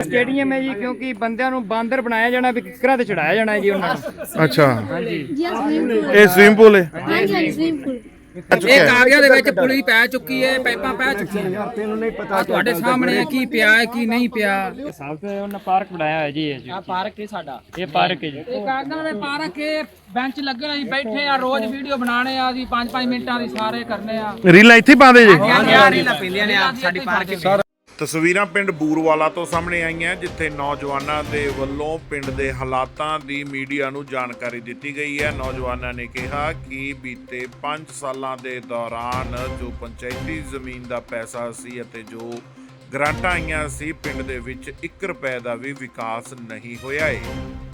Stadium ਹੈ ਜੀ? ਕਿਉਂਕਿ ਬੰਦਿਆਂ ਨੂੰ ਬਾਂਦਰ ਬਣਾਇਆ ਜਾਣਾ ਵੀ ਕਿਕਰਾਂ ਤੇ ਚੜਾਇਆ ਜਾਣਾ ਹੈ ਜੀ ਉਹਨਾਂ ਨੂੰ। ਅੱਛਾ। ਹਾਂਜੀ। ਜੀ ਆ ਸਵਿਮਿੰਗ ਪੂਲ ਇਹ ਸਵਿਮ ਪੂਲ ਹੈ? ਹਾਂਜੀ ਹਾਂਜੀ ਸਵਿਮਿੰਗ ਪੂਲ ਇਹ ਕਾਗਜ਼ਾਂ ਦੇ ਵਿੱਚ ਪੁਲੀ ਪੈ ਚੁੱਕੀ ਹੈ ਪਾਈਪਾਂ ਪੈ ਚੁੱਕੀਆਂ ਤੈਨੂੰ ਨਹੀਂ ਪਤਾ ਤੁਹਾਡੇ ਸਾਹਮਣੇ ਹੈ ਕੀ ਪਿਆ ਹੈ ਕੀ ਨਹੀਂ ਪਿਆ। ਸਾਲ ਤੇ ਉਹਨਾਂ ਪਾਰਕ ਬਣਾਇਆ ਹੋਇਆ ਜੀ ਇਹ ਜੀ। ਆ ਪਾਰਕ ਹੈ ਸਾਡਾ। ਇਹ ਪਾਰਕ ਹੈ ਜੀ। ਇਹ ਕਾਗਜ਼ਾਂ ਦੇ ਪਾਰਕ ਇਹ ਬੈਂਚ ਲੱਗੇ ਨੇ ਜੀ ਬੈਠੇ ਆ ਰੋਜ਼ ਵੀਡੀਓ ਬਣਾਣੇ ਆ ਜੀ 5-5 ਮਿੰਟਾਂ ਦੀ ਸਾਰੇ ਕਰਨੇ ਆ। ਰੀਲਾਂ ਇੱਥੇ ਹੀ ਪਾਉਂਦੇ ਜੀ? ਯਾਰੀ ਲਾ ਪੈਂਦੀਆਂ ਨੇ ਆ ਸਾਡੀ ਪਾਰਕ ਤਸਵੀਰਾਂ ਪਿੰਡ ਬੂਰਵਾਲਾ ਤੋਂ ਸਾਹਮਣੇ ਆਈਆਂ, ਜਿੱਥੇ ਨੌਜਵਾਨਾਂ ਦੇ ਵੱਲੋਂ ਪਿੰਡ ਦੇ ਹਾਲਾਤਾਂ ਦੀ ਮੀਡੀਆ ਨੂੰ ਜਾਣਕਾਰੀ ਦਿੱਤੀ ਗਈ ਹੈ। ਨੌਜਵਾਨਾਂ ਨੇ ਕਿਹਾ ਕਿ ਬੀਤੇ 5 ਸਾਲਾਂ ਦੇ ਦੌਰਾਨ ਜੋ ਪੰਚਾਇਤੀ ਜ਼ਮੀਨ ਦਾ ਪੈਸਾ ਸੀ ਅਤੇ ਜੋ ਗ੍ਰਾਂਟਾਂ ਆਈਆਂ ਸੀ, ਪਿੰਡ ਦੇ ਵਿੱਚ 1 ਰੁਪਏ ਦਾ ਵੀ ਵਿਕਾਸ ਨਹੀਂ ਹੋਇਆ ਏ।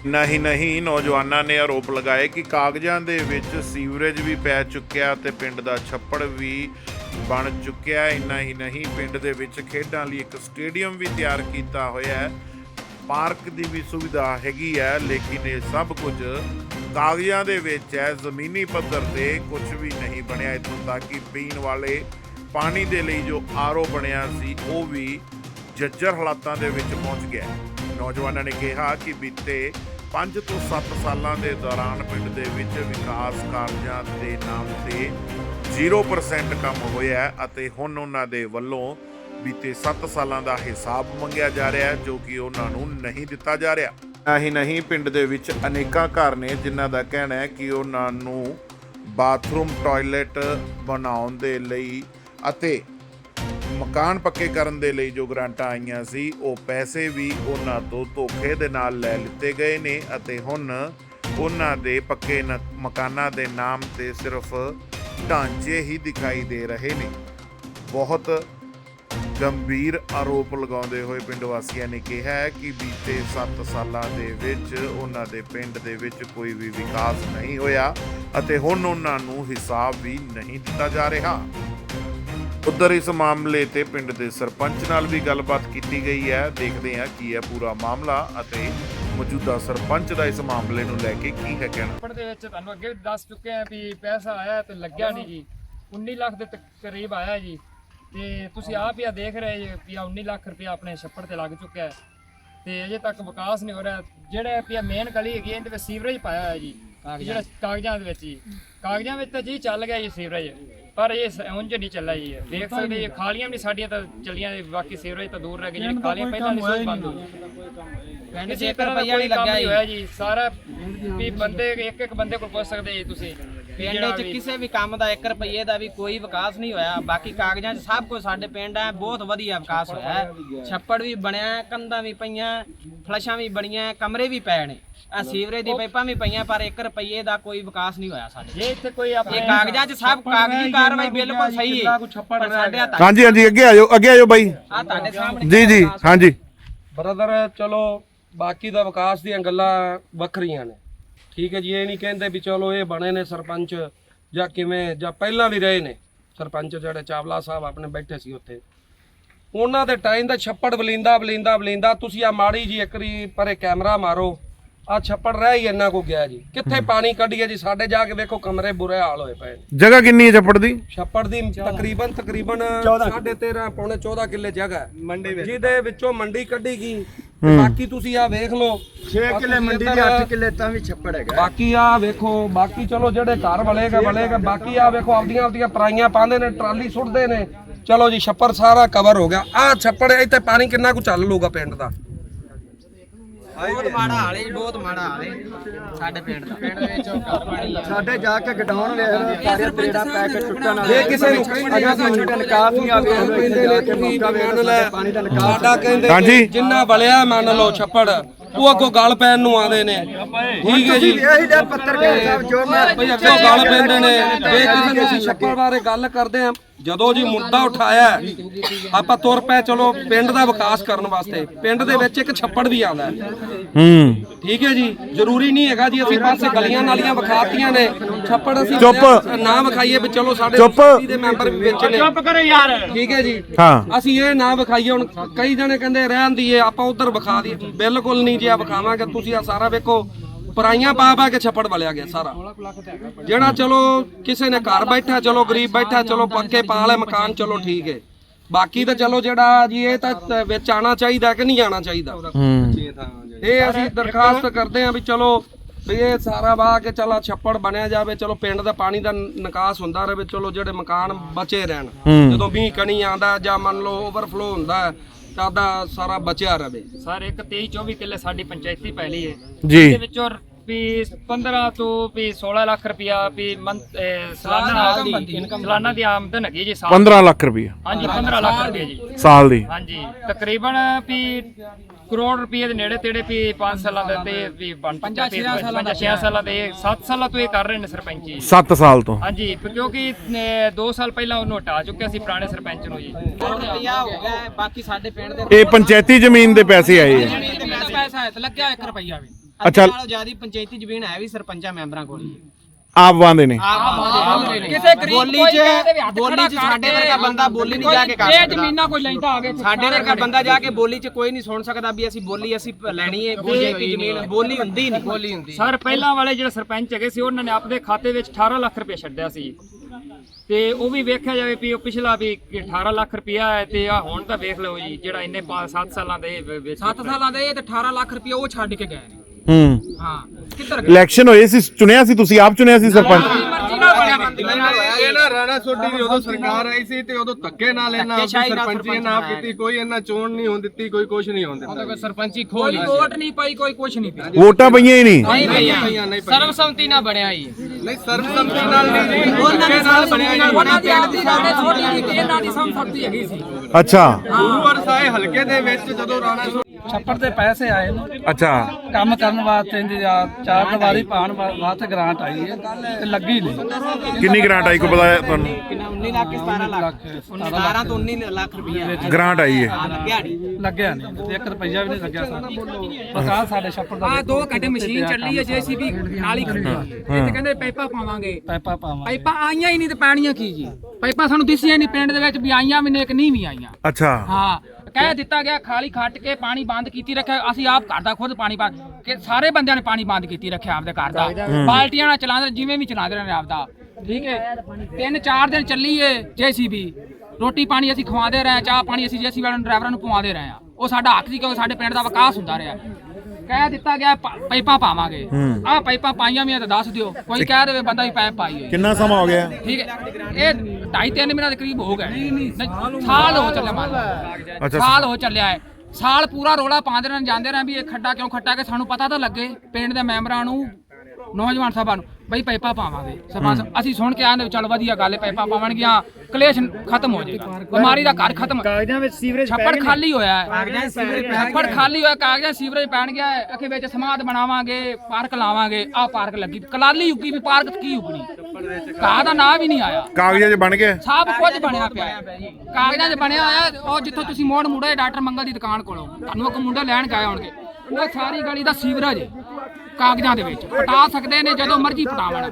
ਨਹੀਂ ਨਹੀਂ, ਨੌਜਵਾਨਾਂ ਨੇ ਆਰੋਪ ਲਗਾਏ ਕਿ ਕਾਗਜ਼ਾਂ ਦੇ ਵਿੱਚ ਸੀਵਰੇਜ ਵੀ ਪੈ ਚੁੱਕਿਆ ਤੇ ਪਿੰਡ ਦਾ ਛੱਪੜ ਵੀ ਬਣ ਚੁੱਕਿਆ ਇੰਨਾ ਹੀ ਨਹੀਂ, ਪਿੰਡ ਦੇ ਵਿੱਚ ਖੇਡਾਂ ਲਈ ਇੱਕ ਸਟੇਡੀਅਮ ਵੀ ਤਿਆਰ ਕੀਤਾ ਹੋਇਆ ਹੈ। ਪਾਰਕ ਦੀ ਵੀ ਸੁਵਿਧਾ ਹੈਗੀ ਹੈ, ਲੇਕਿਨ ਇਹ ਸਭ ਕੁਝ ਕਾਗਜ਼ਾਂ ਦੇ ਵਿੱਚ ਹੈ। ਜ਼ਮੀਨੀ ਪੱਧਰ ਤੇ ਕੁਝ ਵੀ ਨਹੀਂ ਬਣਿਆ ਇੱਥੋਂ ਤੱਕ ਕਿ ਪੀਣ ਵਾਲੇ ਪਾਣੀ ਦੇ ਲਈ ਜੋ ਆਰਓ ਬਣਿਆ ਸੀ, ਉਹ ਵੀ ਜੱਜਰ ਹਾਲਾਤਾਂ ਦੇ ਵਿੱਚ ਪਹੁੰਚ ਗਿਆ ਨੌਜਵਾਨਾਂ ਨੇ ਕਿਹਾ ਕਿ ਬੀਤੇ 5 ਤੋਂ 7 ਸਾਲਾਂ ਦੇ ਦੌਰਾਨ ਪਿੰਡ ਦੇ ਵਿੱਚ ਵਿਕਾਸ ਕਾਰਜਾਂ ਦੇ ਨਾਮ ਤੇ 0% ਕੰਮ ਹੋਇਆ ਅਤੇ ਹੁਣ ਉਹਨਾਂ ਦੇ ਵੱਲੋਂ ਬੀਤੇ 7 ਸਾਲਾਂ ਦਾ ਹਿਸਾਬ ਮੰਗਿਆ ਜਾ ਰਿਹਾ ਹੈ, ਜੋ ਕਿ ਉਹਨਾਂ ਨੂੰ ਨਹੀਂ ਦਿੱਤਾ ਜਾ ਰਿਹਾ। ਨਾ ਹੀ ਨਹੀਂ, ਪਿੰਡ ਦੇ ਵਿੱਚ ਅਨੇਕਾਂ ਘਰ ਨੇ, ਜਿਨ੍ਹਾਂ ਦਾ ਕਹਿਣਾ ਹੈ ਕਿ ਉਹਨਾਂ ਨੂੰ ਬਾਥਰੂਮ ਟਾਇਲਟ ਬਣਾਉਣ ਦੇ ਲਈ ਅਤੇ ਮਕਾਨ ਪੱਕੇ ਕਰਨ ਦੇ ਲਈ ਜੋ ਗ੍ਰਾਂਟਾਂ ਆਈਆਂ ਸੀ, ਉਹ ਪੈਸੇ ਵੀ ਉਹਨਾਂ ਤੋਂ ਧੋਖੇ ਦੇ ਨਾਲ ਲੈ ਲਿੱਤੇ ਗਏ ਨੇ ਅਤੇ ਹੁਣ ਉਹਨਾਂ ਦੇ ਪੱਕੇ ਨ- ਮਕਾਨਾਂ ਦੇ ਨਾਮ ਤੇ ਸਿਰਫ ਢਾਂਚੇ ਹੀ ਦਿਖਾਈ ਦੇ ਰਹੇ ਨੇ। ਬਹੁਤ ਗੰਭੀਰ ਆਰੋਪ ਲਗਾਉਂਦੇ ਹੋਏ ਪਿੰਡ ਵਾਸੀਆਂ ਨੇ ਕਿਹਾ ਹੈ ਕਿ ਬੀਤੇ 7 ਸਾਲਾਂ ਦੇ ਵਿੱਚ ਉਹਨਾਂ ਦੇ ਪਿੰਡ ਦੇ ਵਿੱਚ ਕੋਈ ਵੀ ਵਿਕਾਸ ਨਹੀਂ ਹੋਇਆ ਅਤੇ ਹੁਣ ਉਹਨਾਂ ਨੂੰ ਹਿਸਾਬ ਵੀ ਨਹੀਂ ਦਿੱਤਾ ਜਾ ਰਿਹਾ। ਉਧਰ ਇਸ ਮਾਮਲੇ ਤੇ ਪਿੰਡ ਦੇ ਸਰਪੰਚ ਨਾਲ ਵੀ ਗੱਲਬਾਤ ਕੀਤੀ ਗਈ ਹੈ। ਦੇਖਦੇ ਹਾਂ ਕੀ ਹੈ ਪੂਰਾ ਮਾਮਲਾ ਅਤੇ ਮੌਜੂਦਾ ਸਰਪੰਚ ਦਾ ਇਸ ਮਾਮਲੇ ਨੂੰ ਲੈ ਕੇ ਕੀ ਹੈ ਕਹਿਣਾ। ਛੱਪੜ ਦੇ ਵਿੱਚ ਤੁਹਾਨੂੰ ਅੱਗੇ ਵੀ ਦੱਸ ਚੁੱਕੇ ਆ ਵੀ ਪੈਸਾ ਆਇਆ ਤੇ ਲੱਗਿਆ ਨਹੀਂ ਜੀ। 19 ਲੱਖ ਦੇ ਤਕ- ਕਰੀਬ ਆਇਆ ਜੀ। ਤੇ ਤੁਸੀਂ ਆਪ ਹੀ ਆ ਦੇਖ ਰਹੇ ਜੀ ਵੀ ਆਹ 19 ਲੱਖ ਰੁਪਇਆ ਆਪਣੇ ਛੱਪੜ ਤੇ ਲੱਗ ਚੁੱਕਿਆ ਹੈ। ਤੇ ਅਜੇ ਤੱਕ ਵਿਕਾਸ ਨਹੀਂ ਹੋ ਰਿਹਾ। ਜਿਹੜਾ ਵੀ ਮੇਨ ਗਲੀ ਹੈਗੀ ਹੈ, ਇਹਦੇ ਵਿੱਚ ਸੀਵਰੇਜ ਪਾਇਆ ਹੋਇਆ ਜੀ। ਜਿਹੜਾ ਕਾਗਜ਼ਾਂ ਦੇ ਵਿੱਚ ਜੀ। ਕਾਗਜ਼ਾਂ ਵਿੱਚ ਤਾਂ ਜੀ ਚੱਲ ਗਿਆ ਜੀ ਸੀਵਰੇਜ। ਪਰ ਇਹ ਸ- ਉਂਝ ਨਹੀਂ ਚੱਲਾ ਜੀ। ਦੇਖ ਸਕਦੇ ਜੀ ਖਾਲੀਆਂ ਵੀ ਨਹੀਂ ਸਾਡੀਆਂ ਤਾਂ ਚੱਲੀਆਂ ਤੇ ਬਾਕੀ ਸੀਵਰੇਜ ਤਾਂ ਦੂਰ ਰਹਿ ਗਏ ਜਿਹੜੀ ਖਾਲੀਆਂ ਪਹਿਲਾਂ ਨਹੀਂ। ਸੀ ਬੰਦ ਹੋਈ ਪਿੰਡ ਕਿਸੇ ਤਰ੍ਹਾਂ ਦਾ ਰੁਪਈਆ ਕੋਈ ਨਹੀਂ ਕੰਮ ਲੱਗਿਆ ਨਹੀਂ ਜੀ। ਹੋਇਆ ਜੀ। ਸਾਰਾ ਵੀ ਬੰਦੇ ਇੱਕ ਇੱਕ ਬੰਦੇ ਕੋਲ ਪੁੱਛ ਸਕਦੇ ਜੀ ਤੁਸੀਂ। ਵੀ ਪਿੰਡ ਜਿਹੜਾ 'ਚ ਵੀ- ਕਿਸੇ ਵੀ ਕੰਮ ਦਾ 1 ਰੁਪਏ ਦਾ ਵੀ ਕੋਈ ਵਿਕਾਸ ਨਹੀਂ ਹੋਇਆ। ਬਾਕੀ ਕਾਗਜ਼ਾਂ 'ਚ ਸਭ ਕੁਝ ਸਾਡੇ ਪਿੰਡ ਹੈ ਬਹੁਤ ਵਧੀਆ ਵਿਕਾਸ ਹੋਇਆ। ਹੈ ਛੱਪੜ ਵੀ ਬਣਿਆ ਕੰਧਾਂ ਵੀ ਪਈਆਂ ਫਲਸ਼ਾਂ ਵੀ ਬਣੀਆਂ ਕਮਰੇ ਵੀ ਪਏ ਨੇ। ਆ ਸੀਵਰੇਜ ਦੀ ਪਾਈਪਾਂ ਵੀ ਪਈਆਂ ਪਰ 1 ਰੁਪਏ ਦਾ ਕੋਈ ਵਿਕਾਸ ਨਹੀਂ ਹੋਇਆ ਸਾਡੇ। ਜੇ ਇੱਥੇ ਕੋਈ ਆਪਣੇ ਇਹ ਕਾਗਜ਼ਾਂ 'ਚ ਸਭ ਕਾਗਜ਼ੀ ਕਾਰਵਾਈ ਬਿਲਕੁਲ ਸਹੀ ਹੈ। ਪਰ ਸਾਡੇ ਹੱਥ ਹਾਂਜੀ ਹਾਂਜੀ ਅੱਗੇ ਆਜੋ ਅੱਗੇ ਆਜੋ ਬਾਈ। ਆ ਤੁਹਾਡੇ ਸਾਹਮਣੇ ਜੀ ਜੀ ਹਾਂਜੀ। ਬ੍ਰਦਰ ਚਲੋ ਬਾਕੀ ਦਾ ਵਿਕਾਸ ਦੀਆਂ ਗੱਲਾਂ ਵੱਖਰੀਆਂ ਨੇ। ਠੀਕ ਹੈ ਜੀ ਇਹ ਨਹੀਂ ਕਹਿੰਦੇ ਵੀ ਚਲੋ ਇਹ ਬਣੇ ਨੇ ਸਰਪੰਚ ਜਾਂ ਕਿਵੇਂ ਜਾਂ ਪਹਿਲਾਂ ਵੀ ਰਹੇ ਨੇ। ਸਰਪੰਚ ਜਿਹੜੇ ਚਾਵਲਾ ਸਾਹਿਬ ਆਪਣੇ ਬੈਠੇ ਸੀ ਉੱਥੇ। ਉਹਨਾਂ ਦੇ ਟਾਈਮ ਦਾ ਛੱਪੜ ਬਲਿੰਦਾ ਬਲਿੰਦਾ ਬਲਿੰਦਾ। ਤੁਸੀਂ ਆ ਮਾੜੀ ਜੀ ਇੱਕਰੀ ਪਰੇ ਕੈਮਰਾ ਮਾਰੋ। ਆ ਛੱਪੜ ਰਹਿ ਹੀ ਇੰਨਾ ਕੋ ਗਿਆ ਜੀ। ਕਿੱਥੇ ਪਾਣੀ ਕੱਢੀਏ ਜੀ? ਸਾਡੇ ਜਾ ਕੇ ਵੇਖੋ ਕਮਰੇ ਬੁਰੇ ਹਾਲ ਹੋਏ ਪਏ ਨੇ। ਜਗ੍ਹਾ ਕਿੰਨੀ ਹੈ ਛੱਪੜ ਦੀ? ਛੱਪੜ ਦੀ ਤਕਰੀਬਨ ਤਕਰੀਬਨ 13.5 ਪੌਣੇ 14 ਕਿੱਲੇ ਜਗ੍ਹਾ ਹੈ। ਮੰਡੀ ਵਿੱਚ। ਜਿਹਦੇ ਵਿੱਚੋਂ ਮੰਡੀ ਕੱਢੀ ਗਈ। ਤੇ ਬਾਕੀ ਤੁਸੀਂ ਆ ਵੇਖ ਲਓ। 6 ਕਿੱਲੇ ਮੰਡੀ ਦੇ 8 ਕਿੱਲੇ ਤਾਂ ਵੀ ਛੱਪੜ ਹੈਗਾ। ਬਾਕੀ ਆ ਵੇਖੋ ਬਾਕੀ ਚਲੋ ਜਿਹੜੇ ਘਰ ਵਲੇਗਾ ਵਲੇਗਾ। ਬਾਕੀ ਆ ਵੇਖੋ ਆਪਦੀਆਂ ਆਪਦੀਆਂ ਪਰਾਈਆਂ ਪਾਉਂਦੇ ਨੇ ਟਰਾਲੀ ਸੁੱਟਦੇ ਨੇ। ਚਲੋ ਜੀ ਛੱਪੜ ਸਾਰਾ ਕਵਰ ਹੋ ਗਿਆ। ਆ ਛੱਪੜ ਇੱਥੇ ਪਾਣੀ ਕਿੰਨਾ ਕੁ ਚੱਲ ਲੂਗਾ ਪਿੰਡ ਦਾ? ਬਹੁਤ ਮਾੜਾ ਹਾਲ ਹੈ ਜੀ, ਬਹੁਤ ਮਾੜਾ ਹਾਲ ਹੈ ਸਾਡੇ ਪਿੰਡ ਦਾ। ਪਿੰਡ ਦੇ ਵਿੱਚ ਘਰ ਸਾਡੇ ਜਾ ਕੇ ਗਡਾਉਣ ਵੇਖ ਲਓ ਸਾਰੇ ਤੇੜਾ ਪੈ ਕੇ ਟੁੱਟਣ ਜੇ ਕਿਸੇ ਨੂੰ ਅਗਰ ਕੋਈ ਨਿਕਾਸ ਨਹੀਂ ਆਵੇ ਕਹਿੰਦੇ ਨੇ ਤੁਸੀਂ ਮੰਨ ਲੈ ਪਾਣੀ ਦਾ ਨਿਕਾਸ ਸਾਡਾ ਕਹਿੰਦੇ ਹਾਂਜੀ। ਕਿ ਜਿੰਨਾ ਬਲਿਆ ਮੰਨ ਲਓ ਛੱਪੜ ਉਹ ਅੱਗੋਂ ਗਲ ਪੈਣ ਨੂੰ ਆਉਂਦੇ ਨੇ। ਠੀਕ ਹੈ ਜੀ। ਇਹੀ ਦੇ ਪੱਤਰਕਾਰ ਸਾਹਿਬ ਜੋ ਮੈਂ ਭਈ ਅੱਗੋਂ ਗਲ ਪੈਂਦੇ ਨੇ। ਜੇ ਕਿਸੇ ਨੇ ਅਸੀਂ ਛੱਪੜ ਬਾਰੇ ਗੱਲ ਕਰਦੇ ਆ ਜਦੋਂ ਜੀ ਮੁੱਦਾ ਉਠਾਇਆ ਆਪਾਂ ਤੁਰ ਪਏ ਚਲੋ ਪਿੰਡ ਦਾ ਵਿਕਾਸ ਕਰਨ ਵਾਸਤੇ। ਪਿੰਡ ਦੇ ਵਿੱਚ ਇੱਕ ਛੱਪੜ ਵੀ ਆਉਂਦਾ ਹੈ। ਹੂੰ। ਠੀਕ ਹੈ ਜੀ। ਜ਼ਰੂਰੀ ਨਹੀਂ ਹੈਗਾ ਜੀ ਅਸੀਂ ਪਾਸੇ ਗਲੀਆਂ ਨਾਲੀਆਂ ਵਿਖਾਤੀਆਂ ਨੇ। ਛੱਪੜ ਅਸੀਂ ਚੁੱਪ। ਨਾ ਵਿਖਾਈਏ ਵੀ ਚਲੋ ਸਾਡੇ ਚੁੱਪ। society ਦੇ ਮੈਂਬਰ ਵੀ ਵਿੱਚ ਨੇ। ਚੁੱਪ ਕਰੋ ਯਾਰ। ਠੀਕ ਹੈ ਜੀ। ਹਾਂ। ਅਸੀਂ ਇਹ ਨਾ ਵਿਖਾਈਏ ਹੁਣ ਕਈ ਜਣੇ ਕਹਿੰਦੇ ਰਹਿਣ ਦੀਏ ਆਪਾਂ ਉਧਰ ਵਿਖਾ ਦਈਏ। ਬਿਲਕੁਲ ਨਹੀਂ ਜੀ ਆ ਵਿਖਾਵਾਂਗੇ। ਤੁਸੀਂ ਆ ਸਾਰਾ ਵੇਖੋ ਪਰਾਈਆਂ ਪਾ ਪਾ ਕੇ ਛੱਪੜ ਵਲਿਆ ਗਿਆ ਸਾਰਾ। ਜਿਹੜਾ ਚਲੋ ਕਿਸੇ ਨੇ ਘਰ ਬੈਠਾ ਚਲੋ ਗਰੀਬ ਬੈਠਾ ਚਲੋ ਪੱਕੇ ਪਾ ਲੈ ਮਕਾਨ ਚਲੋ ਠੀਕ ਹੈ। ਬਾਕੀ ਤਾਂ ਚਲੋ ਜਿਹੜਾ ਜੀ ਇਹ ਤਾਂ ਤ- ਵਿੱਚ ਆਣਾ ਚਾਹੀਦਾ ਕਿ ਨਹੀਂ ਆਣਾ ਚਾਹੀਦਾ? ਹੂੰ। ਇਹ ਅਸੀਂ ਦਰਖਾਸਤ ਕਰਦੇ ਹਾਂ ਵੀ ਚਲੋ ਵੀ ਇਹ ਸਾਰਾ ਵਾਹ ਕੇ ਚਲਾ ਛੱਪੜ ਬਣਿਆ ਜਾਵੇ ਚਲੋ ਪਿੰਡ ਦਾ ਪਾਣੀ ਦਾ ਨਿਕਾਸ ਹੁੰਦਾ ਰਹੇ ਚਲੋ ਜਿਹੜੇ ਮਕਾਨ ਬਚੇ ਰਹਿਣ। ਜਦੋਂ ਮੀਂਹ ਕਣੀ ਆਂਦਾ ਜਾਂ ਮੰਨ ਲਓ ਓਵਰਫਲੋ ਹੁੰਦਾ ਤਾਂ ਦਾ ਸਾਰਾ ਬਚਿਆ ਰਵੇ ਸਰ ਇੱਕ 23 24 ਕਿੱਲੇ ਸਾਡੀ ਪੰਚਾਇਤੀ ਪੈਲੀ ਹੈ ਜੀ। ਇਹਦੇ ਵਿੱਚੋਂ ਵੀ 15 ਤੋਂ ਵੀ 16 ਲੱਖ ਰੁਪਇਆ ਵੀ ਮੰਥ ਅਹ ਸਾਲਾਨਾ ਸਾਲਾਨਾ ਦੀ ਆਮਦਨ ਹੈਗੀ ਜੀ ਸਾਲ 15 ਲੱਖ ਰੁਪਏ ਹਾਂਜੀ 15 ਲੱਖ ਰੁਪਏ ਜੀ। ਸਾਲ ਦੀ। ਹਾਂਜੀ ਤਕਰੀਬਨ ਵੀ ਕਰੋੜ ਰੁਪਏ ਦੇ ਨੇੜੇ ਤੇੜੇ ਵੀ 5 ਸਾਲਾਂ ਦੇ ਤੇ ਵੀ ਬਣ ਚੁੱਕਾ 5 ਸਾਲਾਂ ਦਾ 6 ਸਾਲਾਂ ਦੇ 7 ਸਾਲਾਂ ਤੋਂ ਇਹ ਕਰ ਰਹੇ ਨੇ ਸਰਪੰਚੀ 7 ਸਾਲ ਤੋਂ। ਹਾਂਜੀ ਕਿਉਂਕਿ 2 ਸਾਲ ਪਹਿਲਾਂ ਉਹਨੂੰ ਹਟਾ ਚੁੱਕਿਆ ਸੀ ਪੁਰਾਣੇ ਸਰਪੰਚ ਨੂੰ ਜੀ। ਰੁਪਇਆ ਹੋ ਗਿਆ ਹੈ, ਬਾਕੀ ਸਾਡੇ ਪਿੰਡ ਦੇ ਇਹ ਪੰਚਾਇਤੀ ਜ਼ਮੀਨ ਦੇ ਪੈਸੇ ਆਏ ਆ। ਜ਼ਮੀਨ ਦਾ ਪੈਸਾ ਹੈ ਤੇ ਲੱਗਿਆ 1 ਰੁਪਇਆ ਵੀ। ਅੱਛਾ। ਨਾਲੋਂ ਜ਼ਿਆਦਾ ਪੰਚਾਇਤੀ ਜ਼ਮੀਨ ਹੈ ਵੀ ਸਰਪੰਚਾਂ ਮੈਂਬਰਾਂ ਕੋਲ। ਹੀ ਹੈ। ਆਪ ਵਾਂਦੇ ਨੇ। ਕਿਸੇ ਬੋਲੀ 'ਚ ਬੋਲੀ 'ਚ ਸਾਡੇ ਵਰਗਾ ਬੰਦਾ ਬੋਲੀ ਨਹੀਂ ਜਾ ਕੇ ਕਰ ਸਕਦਾ। ਜ਼ਮੀਨਾਂ ਕੋਈ ਲੈਂਦਾ ਆਗੇ ਸਾਡੇ ਵਰਗਾ ਬੰਦਾ ਜਾ ਕੇ ਬੋਲੀ 'ਚ ਕੋਈ ਨਹੀਂ ਸੁਣ ਸਕਦਾ ਵੀ ਅਸੀਂ ਬੋਲੀ ਅਸੀਂ ਲੈਣੀ ਹੈ ਪੰਚਾਇਤੀ ਜ਼ਮੀਨ ਬੋਲੀ ਹੁੰਦੀ ਨਹੀਂ। ਬੋਲੀ ਹੁੰਦੀ। ਸਰ ਪਹਿਲਾਂ ਵਾਲੇ ਜਿਹੜੇ ਸਰਪੰਚ ਹੈਗੇ ਸੀ ਉਹਨਾਂ ਨੇ ਆਪਣੇ ਖਾਤੇ ਵਿੱਚ 18 ਲੱਖ ਰੁਪਏ ਛੱਡਿਆ ਸੀ। ਤੇ ਉਹ ਵੀ ਵੇਖਿਆ ਜਾਵੇ ਵੀ ਉਹ ਪਿਛਲਾ ਵੀ ਕਿ 18 ਲੱਖ ਰੁਪਇਆ ਹੈ ਤੇ ਆ ਹੁਣ ਤਾਂ ਵੇਖ ਲਓ ਜੀ ਜਿਹੜਾ ਇੰਨੇ 7 ਸਾਲਾਂ ਦੇ ਵਿੱਚ 7 ਸਾਲਾਂ ਦੇ ਤੇ 18 ਲੱਖ ਰੁਪਏ ਉਹ ਛੱਡ ਕੇ ਗਏ ਨੇ। ਹੂੰ। ਹਾਂ। ਕਿੱਧਰ ਇਲੈਕਸ਼ਨ ਹੋਏ ਸੀ ਚੁਣਿਆ ਸੀ ਤੁਸੀਂ ਆਪ ਚੁਣਿਆ ਸੀ ਸਰਪੰਚ? ਮਰਜ਼ੀ ਨਾਲ ਬਣਿਆ ਬੰਦੇ। ਇਹ ਨਾ ਰਾਣਾ ਸੋਢੀ ਦੀ ਉਦੋਂ ਸਰਕਾਰ ਆਈ ਸੀ ਤੇ ਉਦੋਂ ਧੱਕੇ ਨਾਲ ਇਹਨਾਂ ਧੱਕੇਸ਼ਾਹੀ ਨਾਲ ਸਰਪੰਚੀ ਨਾ ਕੀਤੀ ਕੋਈ ਇਹਨਾਂ ਚੋਣ ਨਹੀਂ ਹੋਣ ਦਿੱਤੀ ਕੋਈ ਕੁਝ ਨਹੀਂ ਹੋਣ ਦਿੱਤਾ। ਸਰਪੰਚੀ ਖੋਲ ਵੋਟ ਨਹੀਂ ਪਾਈ ਕੋਈ ਕੁਛ ਨਹੀਂ ਪਿਆ ਵੋਟਾਂ ਪਈਆਂ ਹੀ ਨਹੀਂ। ਨਹੀਂ ਪਈਆਂ, ਨਹੀਂ ਪਈਆਂ। ਸਰਬਸੰਮਤੀ ਨਾਲ ਬਣਿਆ ਹੀ ਨਹੀਂ ਸਰਬਸੰਮਤੀ ਨਾਲ ਨਹੀਂ ਜੀ ਉਹਨਾਂ ਧੱਕੇ ਨਾਲ ਬਣਿਆ ਜੀ ਉਹਨਾਂ ਦੀ ਆਪਦੀ ਸਾਡੇ ਛੋਟੀ ਤੇ ਇਹਨਾਂ ਦੀ ਸੰਪਤੀ ਹੈਗੀ ਸੀ। ਅੱਛਾ। ਗੁਰੂ ਵਰਸਾਏ ਹਲਕੇ ਦੇ ਵਿੱਚ ਜਦੋਂ ਰਾਣਾ ਸੋਢੀ ਛੱਪੜ ਦੇ ਪੈਸੇ ਆਏ ਨੇ। ਅੱਛਾ। ਕੰਮ ਕਰਨ ਵਾਸਤੇ ਇੰਤਜ਼ਾਰ ਚਾਰ ਦੀਵਾਰੀ ਪਾਣ ਵਾਸਤੇ ਗ੍ਰਾਂਟ ਆਈ ਹੈ ਤੇ ਲੱਗੀ ਨਹੀਂ। ਕਿੰਨੀ ਗ੍ਰਾਂਟ ਆਈ? ਕੋ ਪਤਾ ਹੈ ਤੁਹਾਨੂੰ? ਕਿੰਨਾ 19 ਲੱਖ। ਕਿ 17 ਲੱਖ। 17 ਤੋਂ 19 ਲੱਖ ਰੁਪਈਆ। ਗ੍ਰਾਂਟ ਆਈ ਹੈ। ਲੱਗਿਆ ਨਹੀਂ ਲੱਗਿਆ ਨਹੀਂ ਇੱਕ ਰੁਪਈਆ ਵੀ ਨਹੀਂ ਲੱਗਿਆ ਸਾਡਾ। ਬਕਾਲ ਸਾਡੇ ਛੱਪੜ ਦਾ ਆ 2 ਘੰਟੇ ਮਸ਼ੀਨ ਚੱਲੀ ਹੈ ਜੀਸੀਬੀ ਨਾਲ ਹੀ ਖੜੀ ਤੇ ਕਹਿੰਦੇ ਪਾਈਪਾਂ ਪਾਵਾਂਗੇ। ਪੈਪਾ ਪਾਵਾਂ ਪਾਈਪਾਂ ਆਈਆਂ ਹੀ ਨਹੀਂ ਤੇ ਪਾਣੀਆਂ ਕੀ ਜੀ? ਪਾਈਪਾਂ ਸਾਨੂੰ ਦਿਸੀਆਂ ਨਹੀਂ। ਪਿੰਡ ਦੇ ਵਿੱਚ ਵੀ ਆਈਆਂ ਵੀ ਨੇ ਕਿ ਨਹੀਂ ਵੀ ਆਈਆਂ। ਅੱਛਾ। ਹਾਂ। ਕਹਿ ਦਿੱਤਾ ਗਿਆ ਖਾਲੀ ਖੱਟ ਕੇ ਪਾਣੀ ਬੰਦ ਕੀਤੀ ਰੱਖਿਆ। ਅਸੀਂ ਆਪ ਘਰ ਦਾ ਖੁਦ ਪਾਣੀ ਪਾ ਕਿ ਸਾਰੇ ਬੰਦਿਆਂ ਨੇ ਪਾਣੀ ਬੰਦ ਕੀਤੀ ਰੱਖਿਆ ਆਪਦੇ ਘਰ ਦਾ। ਬਾਲਟੀਆਂ ਨਾਲ ਚਲਾਉਂਦੇ ਜਿਵੇਂ ਵੀ ਚਲਾਉਂਦੇ ਰਹੇ ਆਪਦਾ। ਠੀਕ ਹੈ? ਤਿੰਨ ਚਾਰ ਦਿਨ ਚੱਲੀ ਏ ਜੀਸੀਬੀ। ਰੋਟੀ ਪਾਣੀ ਅਸੀਂ ਖਵਾਉਂਦੇ ਰਹੇ ਚਾਹ ਪਾਣੀ ਅਸੀਂ ਜੀਸੀਬੀ ਵਾਲਿਆਂ ਨੂੰ ਡਰਾਈਵਰਾਂ ਨੂੰ ਪਵਾਉਂਦੇ ਰਹੇ ਆ ਉਹ ਸਾਡਾ ਹੱਕ ਸੀ ਕਿਉਂਕਿ ਸਾਡੇ ਪਿੰਡ ਦਾ ਵਿਕਾਸ ਹੁੰਦਾ ਰਿਹਾ। ਕਹਿ ਦਿੱਤਾ ਗਿਆ ਪ- ਪਾਈਪਾਂ ਪਾਵਾਂਗੇ। ਆਹ ਪਾਈਪਾਂ ਪਾਈਆਂ ਵੀ ਆ ਤਾਂ ਦੱਸ ਦਿਓ। ਕੋਈ ਕਹਿ ਦੇਵੇ ਬੰਦਾ ਵੀ ਪਾਈਪ ਪਾਈ ਹੋਈ। ਕਿੰਨਾ ਸਮਾਂ ਹੋ ਗਿਆ? ਠੀਕ ਹੈ। ਇਹ ਢਾਈ ਤਿੰਨ ਮਹੀਨਾ ਦੇ ਕਰੀਬ ਹੋ ਗਏ। ਨਹੀਂ ਸਾਲ ਹੋ ਚੱਲਿਆ ਮੰਨ ਲਓ ਅੱਛਾ। ਸਾਲ ਹੋ ਚੱਲਿਆ ਹੈ। ਸਾਲ ਪੂਰਾ ਰੋਲਾ ਪਾਉਂਦੇ ਰਹਿਣ ਜਾਂਦੇ ਰਹਿਣ ਵੀ ਇਹ ਖੱਡਾ ਕਿਉਂ ਖੱਟਾ ਕਿ ਸਾਨੂੰ ਪਤਾ ਤਾਂ ਲੱਗੇ ਪਿੰਡ ਦੇ ਮੈਂਬਰਾਂ ਨੂੰ ਨੌਜਵਾਨ ਸਭਾ ਨੂੰ। ਬਈ ਪਾਈਪਾਂ ਪਾਵਾਂਗੇ। ਸਰਪੰਚ ਅਸੀਂ ਸੁਣ ਕੇ ਆਂਦੇ ਚੱਲ ਵਧੀਆ ਗੱਲ ਹੈ ਪਾਈਪਾਂ ਪਾਵਣਗੀਆਂ ਕਲੇਸ਼ ਖਤਮ ਹੋ ਜਾਏਗਾ। ਬਿਮਾਰੀ ਦਾ ਘਰ ਖਤਮ। ਕਾਗਜ਼ਾਂ ਵਿੱਚ ਸੀਵਰੇਜ ਛੱਪੜ ਖਾਲੀ ਹੋਇਆ ਹੈ ਛੱਪੜ ਖਾਲੀ ਹੋਇਆ ਕਾਗਜ਼ਾਂ ਸੀਵਰੇਜ ਪੈਣ ਗਿਆ ਹੈ ਅਖੇ ਵਿੱਚ ਸਮਾਧ ਬਣਾਵਾਂਗੇ ਪਾਰਕ ਲਾਵਾਂਗੇ ਆਹ ਪਾਰਕ ਲੱਗੀ। ਕਲਾਲੀ ਉੱਗੀ ਵੀ ਪਾਰਕ ਕੀ ਉੱਗਣੀ? ਕਾ ਦਾ ਨਾਂ ਵੀ ਨਹੀਂ ਆਇਆ। ਕਾਗਜ਼ਾਂ 'ਚ ਬਣ ਗਿਆ? ਸਭ ਕੁਝ ਬਣਿਆ ਪਿਆ ਹੈ। ਕਾਗਜ਼ਾਂ 'ਚ ਬਣਿਆ ਹੋਇਆ ਉਹ ਜਿੱਥੋਂ ਤੁਸੀਂ ਮੋੜ ਮੁੜੇ ਡਾਕਟਰ ਮੰਗਲ ਦੀ ਦੁਕਾਨ ਕੋਲੋਂ। ਤੁਹਾਨੂੰ ਇੱਕ ਮੁੰਡਾ ਲੈਣ ਗਏ ਹੋਣਗੇ। ਉਹ ਸਾਰੀ ਗਲੀ ਦਾ ਸੀਵਰੇਜ ਹੈ ਕਾਗਜ਼ਾਂ ਦੇ ਵਿੱਚ। ਪਟਾ ਸਕਦੇ ਨੇ ਜਦੋਂ ਮਰਜ਼ੀ ਪਟਾਵਣ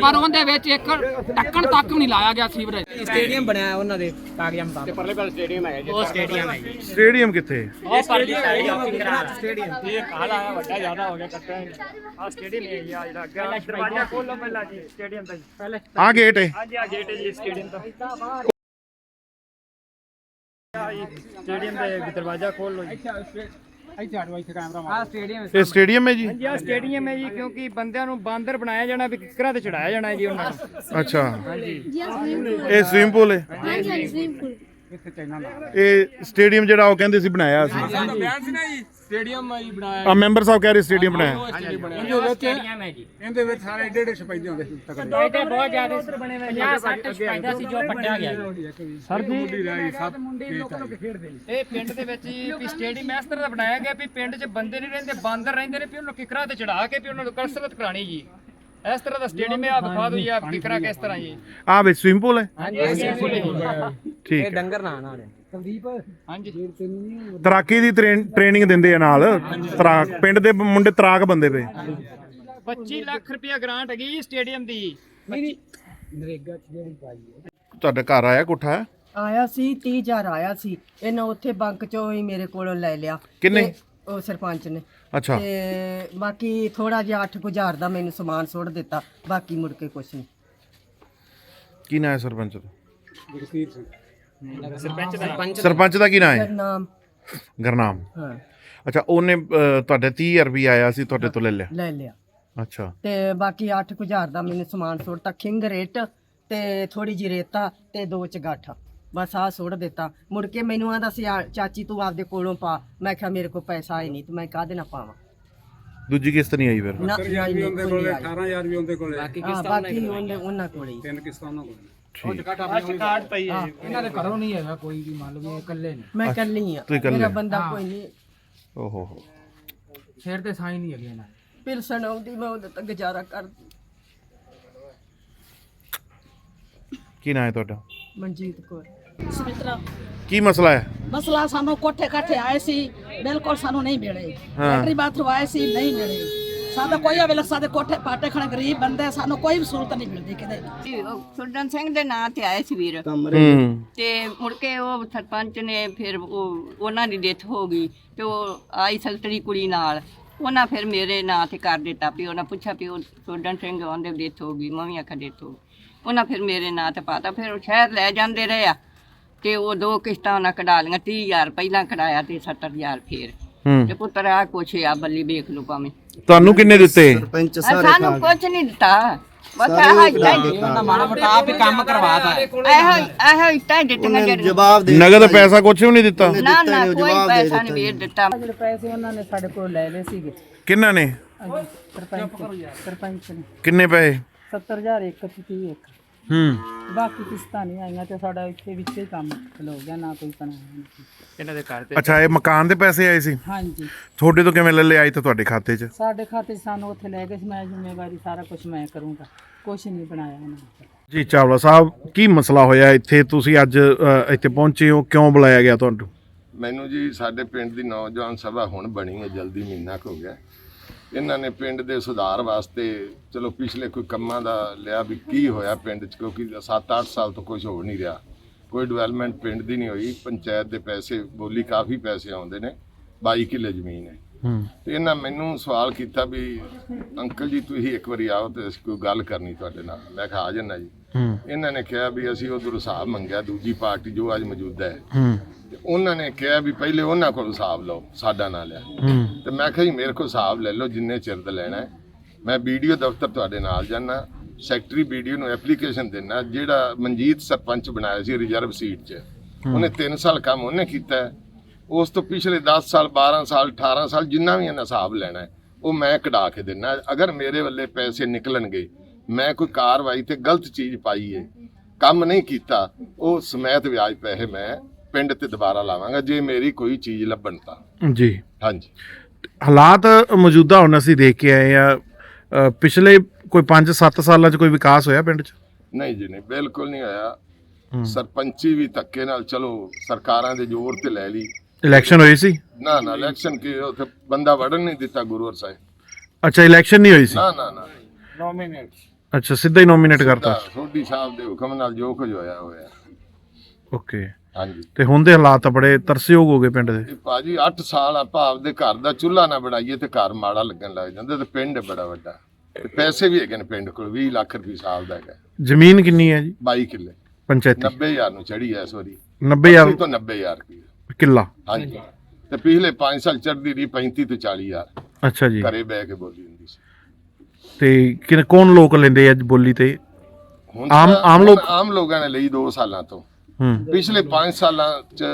ਪਰ ਉਹਦੇ ਵਿੱਚ ਇੱਕ ਟੱਕਣ ਤੱਕ ਵੀ ਨਹੀਂ ਲਾਇਆ ਗਿਆ ਸੀਵਰੇਜ। ਸਟੇਡੀਅਮ ਬਣਿਆ ਉਹਨਾਂ ਦੇ ਕਾਗਜ਼ਾਂ ਮੁਤਾਬਕ। ਪਰਲੇ ਪਾਸੇ ਸਟੇਡੀਅਮ ਹੈ ਉਹ ਸਟੇਡੀਅਮ ਹੈ ਜੀ। ਸਟੇਡੀਅਮ ਕਿੱਥੇ? ਉਹ ਪਰਲੀ ਸਾਈਡ ਆਪਣੀ ਸਟੇਡੀਅਮ। ਇਹ ਕਾਲਾ ਆ ਵੱਡਾ ਜ਼ਿਆਦਾ ਹੋ ਗਿਆ ਕੱਟਿਆ। ਆ ਸਟੇਡੀਅਮ ਹੈ ਜੀ ਆ ਜਿਹੜਾ ਅੱਗੇ ਦਰਵਾਜ਼ਾ ਖੋਲੋ ਪਹਿਲਾਂ ਜੀ ਸਟੇਡੀਅਮ ਦਾ ਜੀ। ਪਹਿਲੇ ਆ ਗੇਟ ਹੈ। ਹਾਂਜੀ ਆ ਗੇਟ ਹੈ ਜੀ ਸਟੇਡੀਅਮ ਦਾ। ਜੀ ਸਟੇਡੀਅਮ ਦਾ ਦਰਵਾਜ਼ਾ ਖੋਲ ਲਓ ਜੀ। ਆ ਸਟੇਡੀਅਮ ਇਹ ਸਟੇਡੀਅਮ ਹੈ ਜੀ? ਹਾਂਜੀ ਆ ਸਟੇਡੀਅਮ ਹੈ ਜੀ ਕਿਉਂਕਿ ਬੰਦਿਆਂ ਨੂੰ ਬਾਂਦਰ ਬਣਾਇਆ ਜਾਣਾ ਵੀ ਕਿਕਰਾਂ ਤੇ ਚੜਾਇਆ ਜਾਣਾ ਹੈ ਜੀ ਉਹਨਾਂ ਨੂੰ। ਅੱਛਾ। ਜੀ swimming pool ਇਹ ਸਵਿਮ ਪੂਲ ਹੈ। ਹਾਂਜੀ ਹਾਂਜੀ pool ਇਹ ਸਟੇਡੀਅਮ ਜਿਹੜਾ ਉਹ ਕਹਿੰਦੇ ਸੀ ਬਣਾਇਆ ਸੀ। ਸਟੇਡੀਅਮ ਹੀ ਬਣਾਇਆ। ਆ ਮੈਂਬਰ ਸਾਹਿਬ ਕਹਿ ਰਹੇ ਸਟੇਡੀਅਮ ਬਣਾਇਆ। ਸਟੇਡੀਅਮ ਹੈ ਜੀ। ਇਹਦੇ ਵਿੱਚ ਸਾਰੇ ਏਡੇ ਏਡੇ ਸਪੈਦੇ ਹੁੰਦੇ ਸੀ ਇਹਦੇ ਬਹੁਤ ਜ਼ਿਆਦਾ ਬਣੇ ਹੋਏ 50 60 ਸਪਾਈਦਾ ਸੀ ਜੋ ਪੱਟਿਆ ਗਿਆ। ਸਰ ਜੀ ਇਹ ਪਿੰਡ ਦੇ ਵਿੱਚ ਹੀ ਵੀ ਸਟੇਡੀਅਮ ਇਸ ਤਰ੍ਹਾਂ ਦਾ ਬਣਾਇਆ ਗਿਆ ਵੀ ਪਿੰਡ 'ਚ ਬੰਦੇ ਨਹੀਂ ਰਹਿੰਦੇ ਬਾਂਦਰ ਰਹਿੰਦੇ ਨੇ ਵੀ ਉਹਨਾਂ ਨੂੰ ਕਿਕਰਾਂ ਤੇ ਚੜਾ ਕੇ ਵੀ ਉਹਨਾਂ ਨੂੰ ਕਸਰਤ ਕਰਾਣੀ ਜੀ। ਇਸ ਤਰ੍ਹਾਂ ਦਾ ਸਟੇਡੀਅਮ ਹੈ ਆ ਵਿਖਾ ਦਿਓ ਜੀ ਆ ਕਿਕਰਾਂ ਕਿਸ ਤਰ੍ਹਾਂ ਜੀ। ਆ ਵਿੱਚ ਸਵਿਮ ਪੂਲ ਹੈ? ਹਾਂਜੀ ਇਹ ਬਿਲਕੁਲ ਹੀ। ਠੀਕ ਹੈ। ਡੰਗਰ ਨਾ ਨਾ ਹਾਂਜੀ। ਤਰਾਕੀ ਦੀ ਟ੍ਰੇਨਿੰਗ ਦਿੰਦੇ ਆ ਨਾਲ। ਤਰਾਕ ਪਿੰਡ ਦੇ ਮੁੰਡੇ ਤਰਾਕ ਬੰਦੇ ਪਏ। 25 ਲੱਖ ਰੁਪਇਆ ਗ੍ਰਾਂਟ ਹੈਗੀ ਜੀ ਸਟੇਡੀਅਮ ਦੀ। ਤੁਹਾਡੇ ਘਰ ਆਇਆ ਕੋਠਾ? ਆਇਆ ਸੀ 30000 ਆਇਆ ਸੀ। ਇਹਨਾਂ ਉੱਥੇ ਬੈਂਕ ਚੋਂ ਹੀ ਮੇਰੇ ਕੋਲੋਂ ਲੈ ਲਿਆ। ਕਿੰਨੇ? ਤੇ ਉਹ ਸਰਪੰਚ ਨੇ। ਅੱਛਾ। ਤੇ ਬਾਕੀ ਥੋੜਾ ਜਿਹਾ 8000 ਦਾ ਮੈਨੂੰ ਸਮਾਨ ਸੁੱਟ ਦਿੱਤਾ ਬਾਕੀ ਮੁੜ ਕੇ ਕੁਛ ਨਹੀਂ। ਕੀ ਨਾਂ ਹੈ ਸਰਪੰਚ ਦਾ? ਜਗਸੀਰ ਸਿੰਘ। ਸਰਪੰਚ ਦਾ ਨਾਮ। ਸਰਪੰਚ ਦਾ ਕੀ ਨਾਂ ਹੈ? ਨਾਮ ਗਰਨਾਮ। ਹਾਂ। ਅੱਛਾ ਉਹਨੇ ਅਹ, ਤੁਹਾਡੇ 30000 ਰੁਪਏ ਆਇਆ ਸੀ ਤੁਹਾਡੇ ਤੋਂ ਲੈ ਲਿਆ? ਲੈ ਲਿਆ। ਅੱਛਾ। ਤੇ ਬਾਕੀ 8000 ਦਾ ਮੈਨੂੰ ਸਮਾਨ ਸੁੱਟਤਾ ਖਿੰਗ ਰੇਟ ਤੇ ਥੋੜੀ ਜਿਹੀ ਰੇਤਾ ਤੇ ਦੋ ਚਗਾਠਾ। ਬਸ ਆ ਸੁੱਟ ਦਿੱਤਾ। ਮੁੜ ਕੇ ਮੈਨੂੰ ਆਂਦਾ ਸੀ ਆ, ਚਾਚੀ ਤੂੰ ਆਪਦੇ ਕੋਲੋਂ ਪਾ। ਮੈਂ ਕਿਹਾ ਮੇਰੇ ਕੋਲ ਪੈਸਾ ਹੈ ਨਹੀਂ ਤੇ ਮੈਂ ਕਾਹਦੇ ਨਾਲ ਪਾਵਾਂ? ਦੂਜੀ ਕਿਸ਼ਤ ਨਹੀਂ ਆਈ ਫਿਰ। ਨਾ ਵੀ ਉਹਦੇ ਕੋਲੇ 18000 ਵੀ ਉਹਦੇ ਕੋਲੇ। ਬਾਕੀ ਬਾਕੀ ਉਹਨੇ ਉਹਨਾਂ ਕੋਲੇ ਹੀ। ਤਿੰਨ ਕਿਸ਼ਤਾਂ ਉਹਨਾਂ ਕੋਲੇ। ਇਹਨਾਂ ਦੇ ਘਰੋਂ ਨਹੀਂ ਹੈਗਾ ਕੋਈ ਵੀ ਮੰਨ ਲਓ ਵੀ ਇਹ ਇਕੱਲੇ ਨੇ। ਮੈਂ ਕੱਲੀ ਆ। ਤੂੰ ਇਕੱਲੀ ਮੇਰਾ ਆ। ਬੰਦਾ ਕੋਈ ਨਹੀਂ। ਓਹੋ। ਹੋ ਸਿਰ ਤੇ ਸਾਈ ਨਹੀਂ ਹੈਗੇ ਇਹਨਾਂ ਦੇ। ਪਿਲਸਣ ਆਉਂਦੀ ਮੈਂ ਉਹਦੇ ਤੱਕ ਗੁਜ਼ਾਰਾ ਕਰਦੀ। ਕੀ ਨਾਂ ਹੈ ਤੁਹਾਡਾ? ਮਨਜੀਤ ਕੌਰ। ਸੁਮਿਤਰਾ। ਕੀ ਮਸਲਾ ਹੈ? ਮਸਲਾ ਸਾਨੂੰ ਕੋਠੇ ਕਾਠੇ ਆਏ ਸੀ ਬਿਲਕੁਲ ਸਾਨੂੰ ਨਹੀਂ ਮਿਲੇ। ਲੈਟਰੀ ਬਾਥਰੂਮ ਆਏ ਸੀ ਨਹੀਂ ਮਿਲੇ। ਸਾਡਾ ਕੋਈ ਵੇਲੇ ਸਾਡੇ ਕੋਠੇ ਪਾਟੇ ਖਣੇ ਗਰੀਬ ਬੰਦੇ ਸਾਨੂੰ ਕੋਈ ਵੀ ਸਹੂਲਤ ਨਹੀਂ ਮਿਲਦੀ ਕਿਤੇ। ਸੁਰਜਨ ਸਿੰਘ ਦੇ ਨਾਂ ਤੇ ਆਏ ਸੀ ਵੀਰ। ਤੇ ਮੁੜ ਕੇ ਉਹ ਸਰਪੰਚ ਨੇ ਫਿਰ ਉਹ ਉਹਨਾਂ ਦੀ ਡੈਥ ਹੋ ਗਈ ਤੇ ਉਹ ਆਈ ਸਲਤਰੀ ਕੁੜੀ ਨਾਲ। ਉਹਨਾਂ ਫਿਰ ਮੇਰੇ ਨਾਂ ਤੇ ਕਰ ਦਿੱਤਾ ਵੀ ਉਹਨਾਂ ਪੁੱਛਿਆ ਵੀ ਉਹ ਸੁਰਜਨ ਸਿੰਘ ਉਹਦੇ ਡੈਥ ਹੋ ਗਈ ਮੈਂ ਵੀ ਆਖਿਆ ਡੈਥ ਹੋ ਉਹਨਾਂ ਫਿਰ ਮੇਰੇ ਨਾਂ ਤੇ ਪਾਤਾ ਫਿਰ ਉਹ ਸ਼ਹਿਰ ਲੈ ਜਾਂਦੇ ਰਹੇ ਆ। ਤੇ ਉਹ ਦੋ ਕਿਸ਼ਤਾਂ ਉਹਨਾਂ ਕਢਾ ਲਈਆਂ 30000 ਪਹਿਲਾਂ ਕਢਾਇਆ ਤੇ 70000 ਫੇਰ। ਹੂੰ। ਤੇ ਪੁੱਤਰ ਆ ਕੁਛ ਆ ਬੱਲੀ ਵੇਖ ਲਓ ਭਾਵੇਂ। ਤੁਹਾਨੂੰ ਕਿੰਨੇ ਦਿੱਤੇ? ਸਰਪੰਚ ਆ, ਸਾਰੇ ਸਾਨੂੰ ਕੁਛ ਨਹੀਂ ਦਿੱਤਾ। ਬਸ ਆਹ ਇੱਟਾਂ ਹੀ ਉਹਨਾਂ ਮਾੜਾ ਮੋਟਾ ਆਪ ਹੀ ਕੰਮ ਕਰਵਾਤਾ ਹੈ ਇਹੋ ਇਹੋ ਇੱਟਾਂ ਹੀ ਦਿੱਤੀਆਂ ਜਿਹੜੀਆਂ। ਜਵਾਬ ਦੇ ਨਗਦ ਪੈਸਾ ਕੁਛ ਵੀ ਨਹੀਂ ਦਿੱਤਾ? ਨਾ ਨਾ ਕੋਈ ਪੈਸਾ ਨਹੀਂ ਵੀਰ ਦਿੱਤਾ। ਜਿਹੜੇ ਪੈਸੇ ਉਹਨਾਂ ਨੇ ਸਾਡੇ ਕੋਲ ਲੈ ਲਏ ਸੀਗੇ। ਕਿੰਨਾ ਨੇ? ਸਰਪੰਚ ਸਰਪੰਚ ਨੇ। ਕਿੰਨੇ ਪੈਸੇ 70000 ਇੱਕ ਤੇ 30 ਇੱਕ। ਹੂੰ। ਬਾਕੀ ਕਿਸ਼ਤਾਂ ਨਹੀਂ ਆਈਆਂ ਤੇ ਸਾਡਾ ਇੱਥੇ ਵਿੱਚ ਹੀ ਕੰਮ ਖਲੋ ਗਿਆ ਨਾ ਕੋਈ ਬਣਾਇਆ ਨਹੀਂ ਇਹਨਾਂ ਦੇ ਘਰ ਤੇ ਅੱਛਾ ਇਹ ਮਕਾਨ ਦੇ ਪੈਸੇ ਆਏ ਸੀ? ਹਾਂਜੀ। ਤੁਹਾਡੇ ਤੋਂ ਕਿਵੇਂ ਲੈ ਲਏ ਆਏ ਤਾਂ ਤੁਹਾਡੇ ਖਾਤੇ 'ਚ? ਸਾਡੇ ਖਾਤੇ 'ਚ ਸਾਨੂੰ ਉੱਥੇ ਲੈ ਗਏ ਸੀ ਮੈਂ ਜ਼ਿੰਮੇਵਾਰੀ ਸਾਰਾ ਕੁਝ ਮੈਂ ਕਰੂੰਗਾ। ਕੁਝ ਨਹੀਂ ਬਣਾਇਆ ਉਹਨਾਂ ਨੇ। ਜੀ ਚਾਵਲਾ ਸਾਹਿਬ ਕੀ ਮਸਲਾ ਹੋਇਆ ਇੱਥੇ? ਤੁਸੀਂ ਅੱਜ ਅ, ਇੱਥੇ ਪਹੁੰਚੇ ਹੋ ਕਿਉਂ ਬੁਲਾਇਆ ਗਿਆ ਤੁਹਾਨੂੰ? ਮੈਨੂੰ ਜੀ ਸਾਡੇ ਪਿੰਡ ਦੀ ਨੌਜਵਾਨ ਸਭਾ ਹੁਣ ਬਣੀ ਹੈ ਜਲਦੀ ਮਹੀਨਾ ਕੁ ਹੋ ਗਿਆ। ਇਹਨਾਂ ਨੇ ਪਿੰਡ ਦੇ ਸੁਧਾਰ ਵਾਸਤੇ ਚਲੋ ਪਿਛਲੇ ਕੋਈ ਕੰਮਾਂ ਦਾ ਲਿਆ ਵੀ ਕੀ ਹੋਇਆ ਪਿੰਡ 'ਚ ਕਿਉਂਕਿ 7-8 ਸਾਲ ਤੋਂ ਕੁਝ ਹੋ ਨਹੀਂ ਰਿਹਾ। ਕੋਈ ਡਿਵੈਲਪਮੈਂਟ ਪਿੰਡ ਦੀ ਨਹੀਂ ਹੋਈ ਪੰਚਾਇਤ ਦੇ ਪੈਸੇ ਬੋਲੀ ਕਾਫੀ ਪੈਸੇ ਆਉਂਦੇ ਨੇ 22 ਕਿੱਲੇ ਜ਼ਮੀਨ ਹੈ। ਤੇ ਇਹਨਾਂ ਮੈਨੂੰ ਸਵਾਲ ਕੀਤਾ ਵੀ ਅੰਕਲ ਜੀ ਤੁਸੀਂ ਇੱਕ ਵਾਰੀ ਆਓ ਤੇ ਅਸੀਂ ਕੋਈ ਗੱਲ ਕਰਨੀ ਤੁਹਾਡੇ ਨਾਲ। ਮੈਂ ਕਿਹਾ ਆ ਜਾਣਾ ਜੀ। ਇਹਨਾਂ ਨੇ ਕਿਹਾ ਵੀ ਅਸੀਂ ਉਧਰ ਹਿਸਾਬ ਮੰਗਿਆ ਦੂਜੀ ਪਾਰਟੀ ਜੋ ਅੱਜ ਮੌਜੂਦਾ ਹੂੰ। ਤੇ ਉਹਨਾਂ ਨੇ ਕਿਹਾ ਵੀ ਪਹਿਲੇ ਉਹਨਾਂ ਕੋਲ ਹਿਸਾਬ ਲਓ ਸਾਡਾ ਨਾ ਲਿਆ। ਹੂੰ। ਤੇ ਮੈਂ ਕਿਹਾ ਜੀ ਮੇਰੇ ਕੋਲ ਹਿਸਾਬ ਲੈ ਲਓ ਜਿੰਨੇ ਚਿਰ ਦਾ ਲੈਣਾ ਹੈ। ਮੈਂ ਵੀਡੀਓ ਦਫ਼ਤਰ ਤੁਹਾਡੇ ਨਾਲ ਜਾਣਾ ਸੈਕਟਰੀ ਵੀਡੀਓ ਨੂੰ ਐਪਲੀਕੇਸ਼ਨ ਦੇਣਾ ਜਿਹੜਾ ਮਨਜੀਤ ਸਰਪੰਚ ਬਣਾਇਆ ਸੀ ਰਿਜ਼ਰਵ ਸੀਟ 'ਚ। ਉਹਨੇ 3 ਸਾਲ ਕੰਮ ਉਹਨੇ ਕੀਤਾ ਹੈ। ਉਸ ਤੋਂ ਪਿਛਲੇ 10 ਸਾਲ 12 ਸਾਲ 18 ਸਾਲ ਜਿੰਨਾ ਵੀ ਇਹਨਾਂ ਹਿਸਾਬ ਲੈਣਾ ਹੈ ਉਹ ਮੈਂ ਕਢਾ ਕੇ ਦੇਣਾ ਅਗਰ ਮੇਰੇ ਵੱਲੇ ਪੈਸੇ ਨਿਕਲਣਗੇ ਮੈਂ ਕੋਈ ਕਾਰਵਾਈ ਤੇ ਗਲਤ ਚੀਜ਼ ਪਾਈ ਹੈ ਕੰਮ ਨਹੀਂ ਕੀਤਾ ਉਹ ਸਮੈਤ ਵਿਆਜ ਪੈਸੇ ਮੈਂ ਪਿੰਡ ਤੇ ਦੁਬਾਰਾ ਲਾਵਾਂਗਾ ਜੇ ਮੇਰੀ ਕੋਈ ਚੀਜ਼ ਲੱਭਣ ਤਾਂ। ਜੀ। ਹਾਂਜੀ। ਹਾਲਾਤ ਮੌਜੂਦਾ ਹੁਣ ਅਸੀਂ ਦੇਖ ਕੇ ਆਏ ਆ ਪਿਛਲੇ ਕੋਈ 5-7 ਸਾਲਾਂ 'ਚ ਕੋਈ ਵਿਕਾਸ ਹੋਇਆ ਪਿੰਡ 'ਚ? ਨਹੀਂ ਜੀ ਨਹੀਂ ਬਿਲਕੁਲ ਨਹੀਂ ਹੋਇਆ। ਸਰਪੰਚੀ ਵੀ ਧੱਕੇ ਨਾਲ ਚਲੋ ਸਰਕਾਰਾਂ ਦੇ ਜ਼ੋਰ ਤੇ ਲੈ ਲਈ। ਇਲੈਕਸ਼ਨ ਹੋਈ ਸੀ? ਨਾ ਨਾ ਇਲੈਕਸ਼ਨ ਕੀ ਉੱਥੇ ਬੰਦਾ ਵੜਨ ਨਹੀਂ ਦਿੱਤਾ ਗੁਰੂਵਰ ਸਾਹਿਬ। ਅੱਛਾ ਇਲੈਕਸ਼ਨ ਨਹੀਂ ਹੋਈ ਸੀ? ਨਾ ਨਾ ਨਾ। ਅੱਛਾ ਸਿੱਧਾ ਹੀ ਨੋਮੀਨੇਟ ਕਰਤਾ। ਸੋਢੀ ਸਾਹਿਬ ਦੇ ਹੁਕਮ ਨਾਲ ਜੋ ਕੁਝ ਹੋਇਆ ਹੋਇਆ। ਓਕੇ ਹਾਂਜੀ। ਤੇ ਹੁਣ ਦੇ ਹਾਲਾਤ ਬੜੇ ਤਰਸਯੋਗ ਹੋ ਗਏ ਪਿੰਡ ਦੇ। ਭਾਜੀ 8 ਸਾਲ ਆਪਾਂ ਆਪਦੇ ਘਰ ਦਾ ਚੁੱਲ੍ਹਾ ਨਾ ਬਣਾਈਏ ਤੇ ਘਰ ਮਾੜਾ ਲੱਗਣ ਲੱਗ ਜਾਂਦਾ ਤੇ ਪਿੰਡ ਬੜਾ ਵੱਡਾ। ਤੇ ਪੈਸੇ ਵੀ ਹੈਗੇ ਨੇ ਪਿੰਡ ਕੋਲ 20 ਲੱਖ ਰੁਪਏ ਸਾਲ ਦਾ ਹੈਗਾ। ਜ਼ਮੀਨ ਕਿੰਨੀ ਹੈ ਜੀ? 22 ਕਿੱਲੇ। ਪੰਚਾਇਤੀ। 90000 ਨੂੰ ਚੜੀ ਐ ਇਸ ਵਾਰੀ 90000 ਤੋਂ 90000 ਰੁਪਏ। ਕਿੱਲਾ। ਹਾਂਜੀ। ਤੇ ਪਿਛਲੇ 5 ਸਾਲ ਚੜਦੀ ਰਹੀ 35 ਤੋਂ 40000 ਅੱਛਾ ਜੀ। ਘਰੇ ਬਹਿ ਕੇ ਬੋਲੀ ਹੁੰਦੀ ਸੀ। ਤੇ ਕਿਨ ਕੌਣ ਲੋਕ ਲੈਂਦੇ ਅੱਜ ਬੋਲੀ ਤੇ? ਹੁਣ ਆਮ- ਤਾਂ- ਆਮ ਲੋਕ- ਆਮ ਲੋਕਾਂ ਨੇ ਲਈ 2 ਸਾਲਾਂ ਤੋਂ। ਪਿਛਲੇ 5 ਸਾਲਾਂ ਚ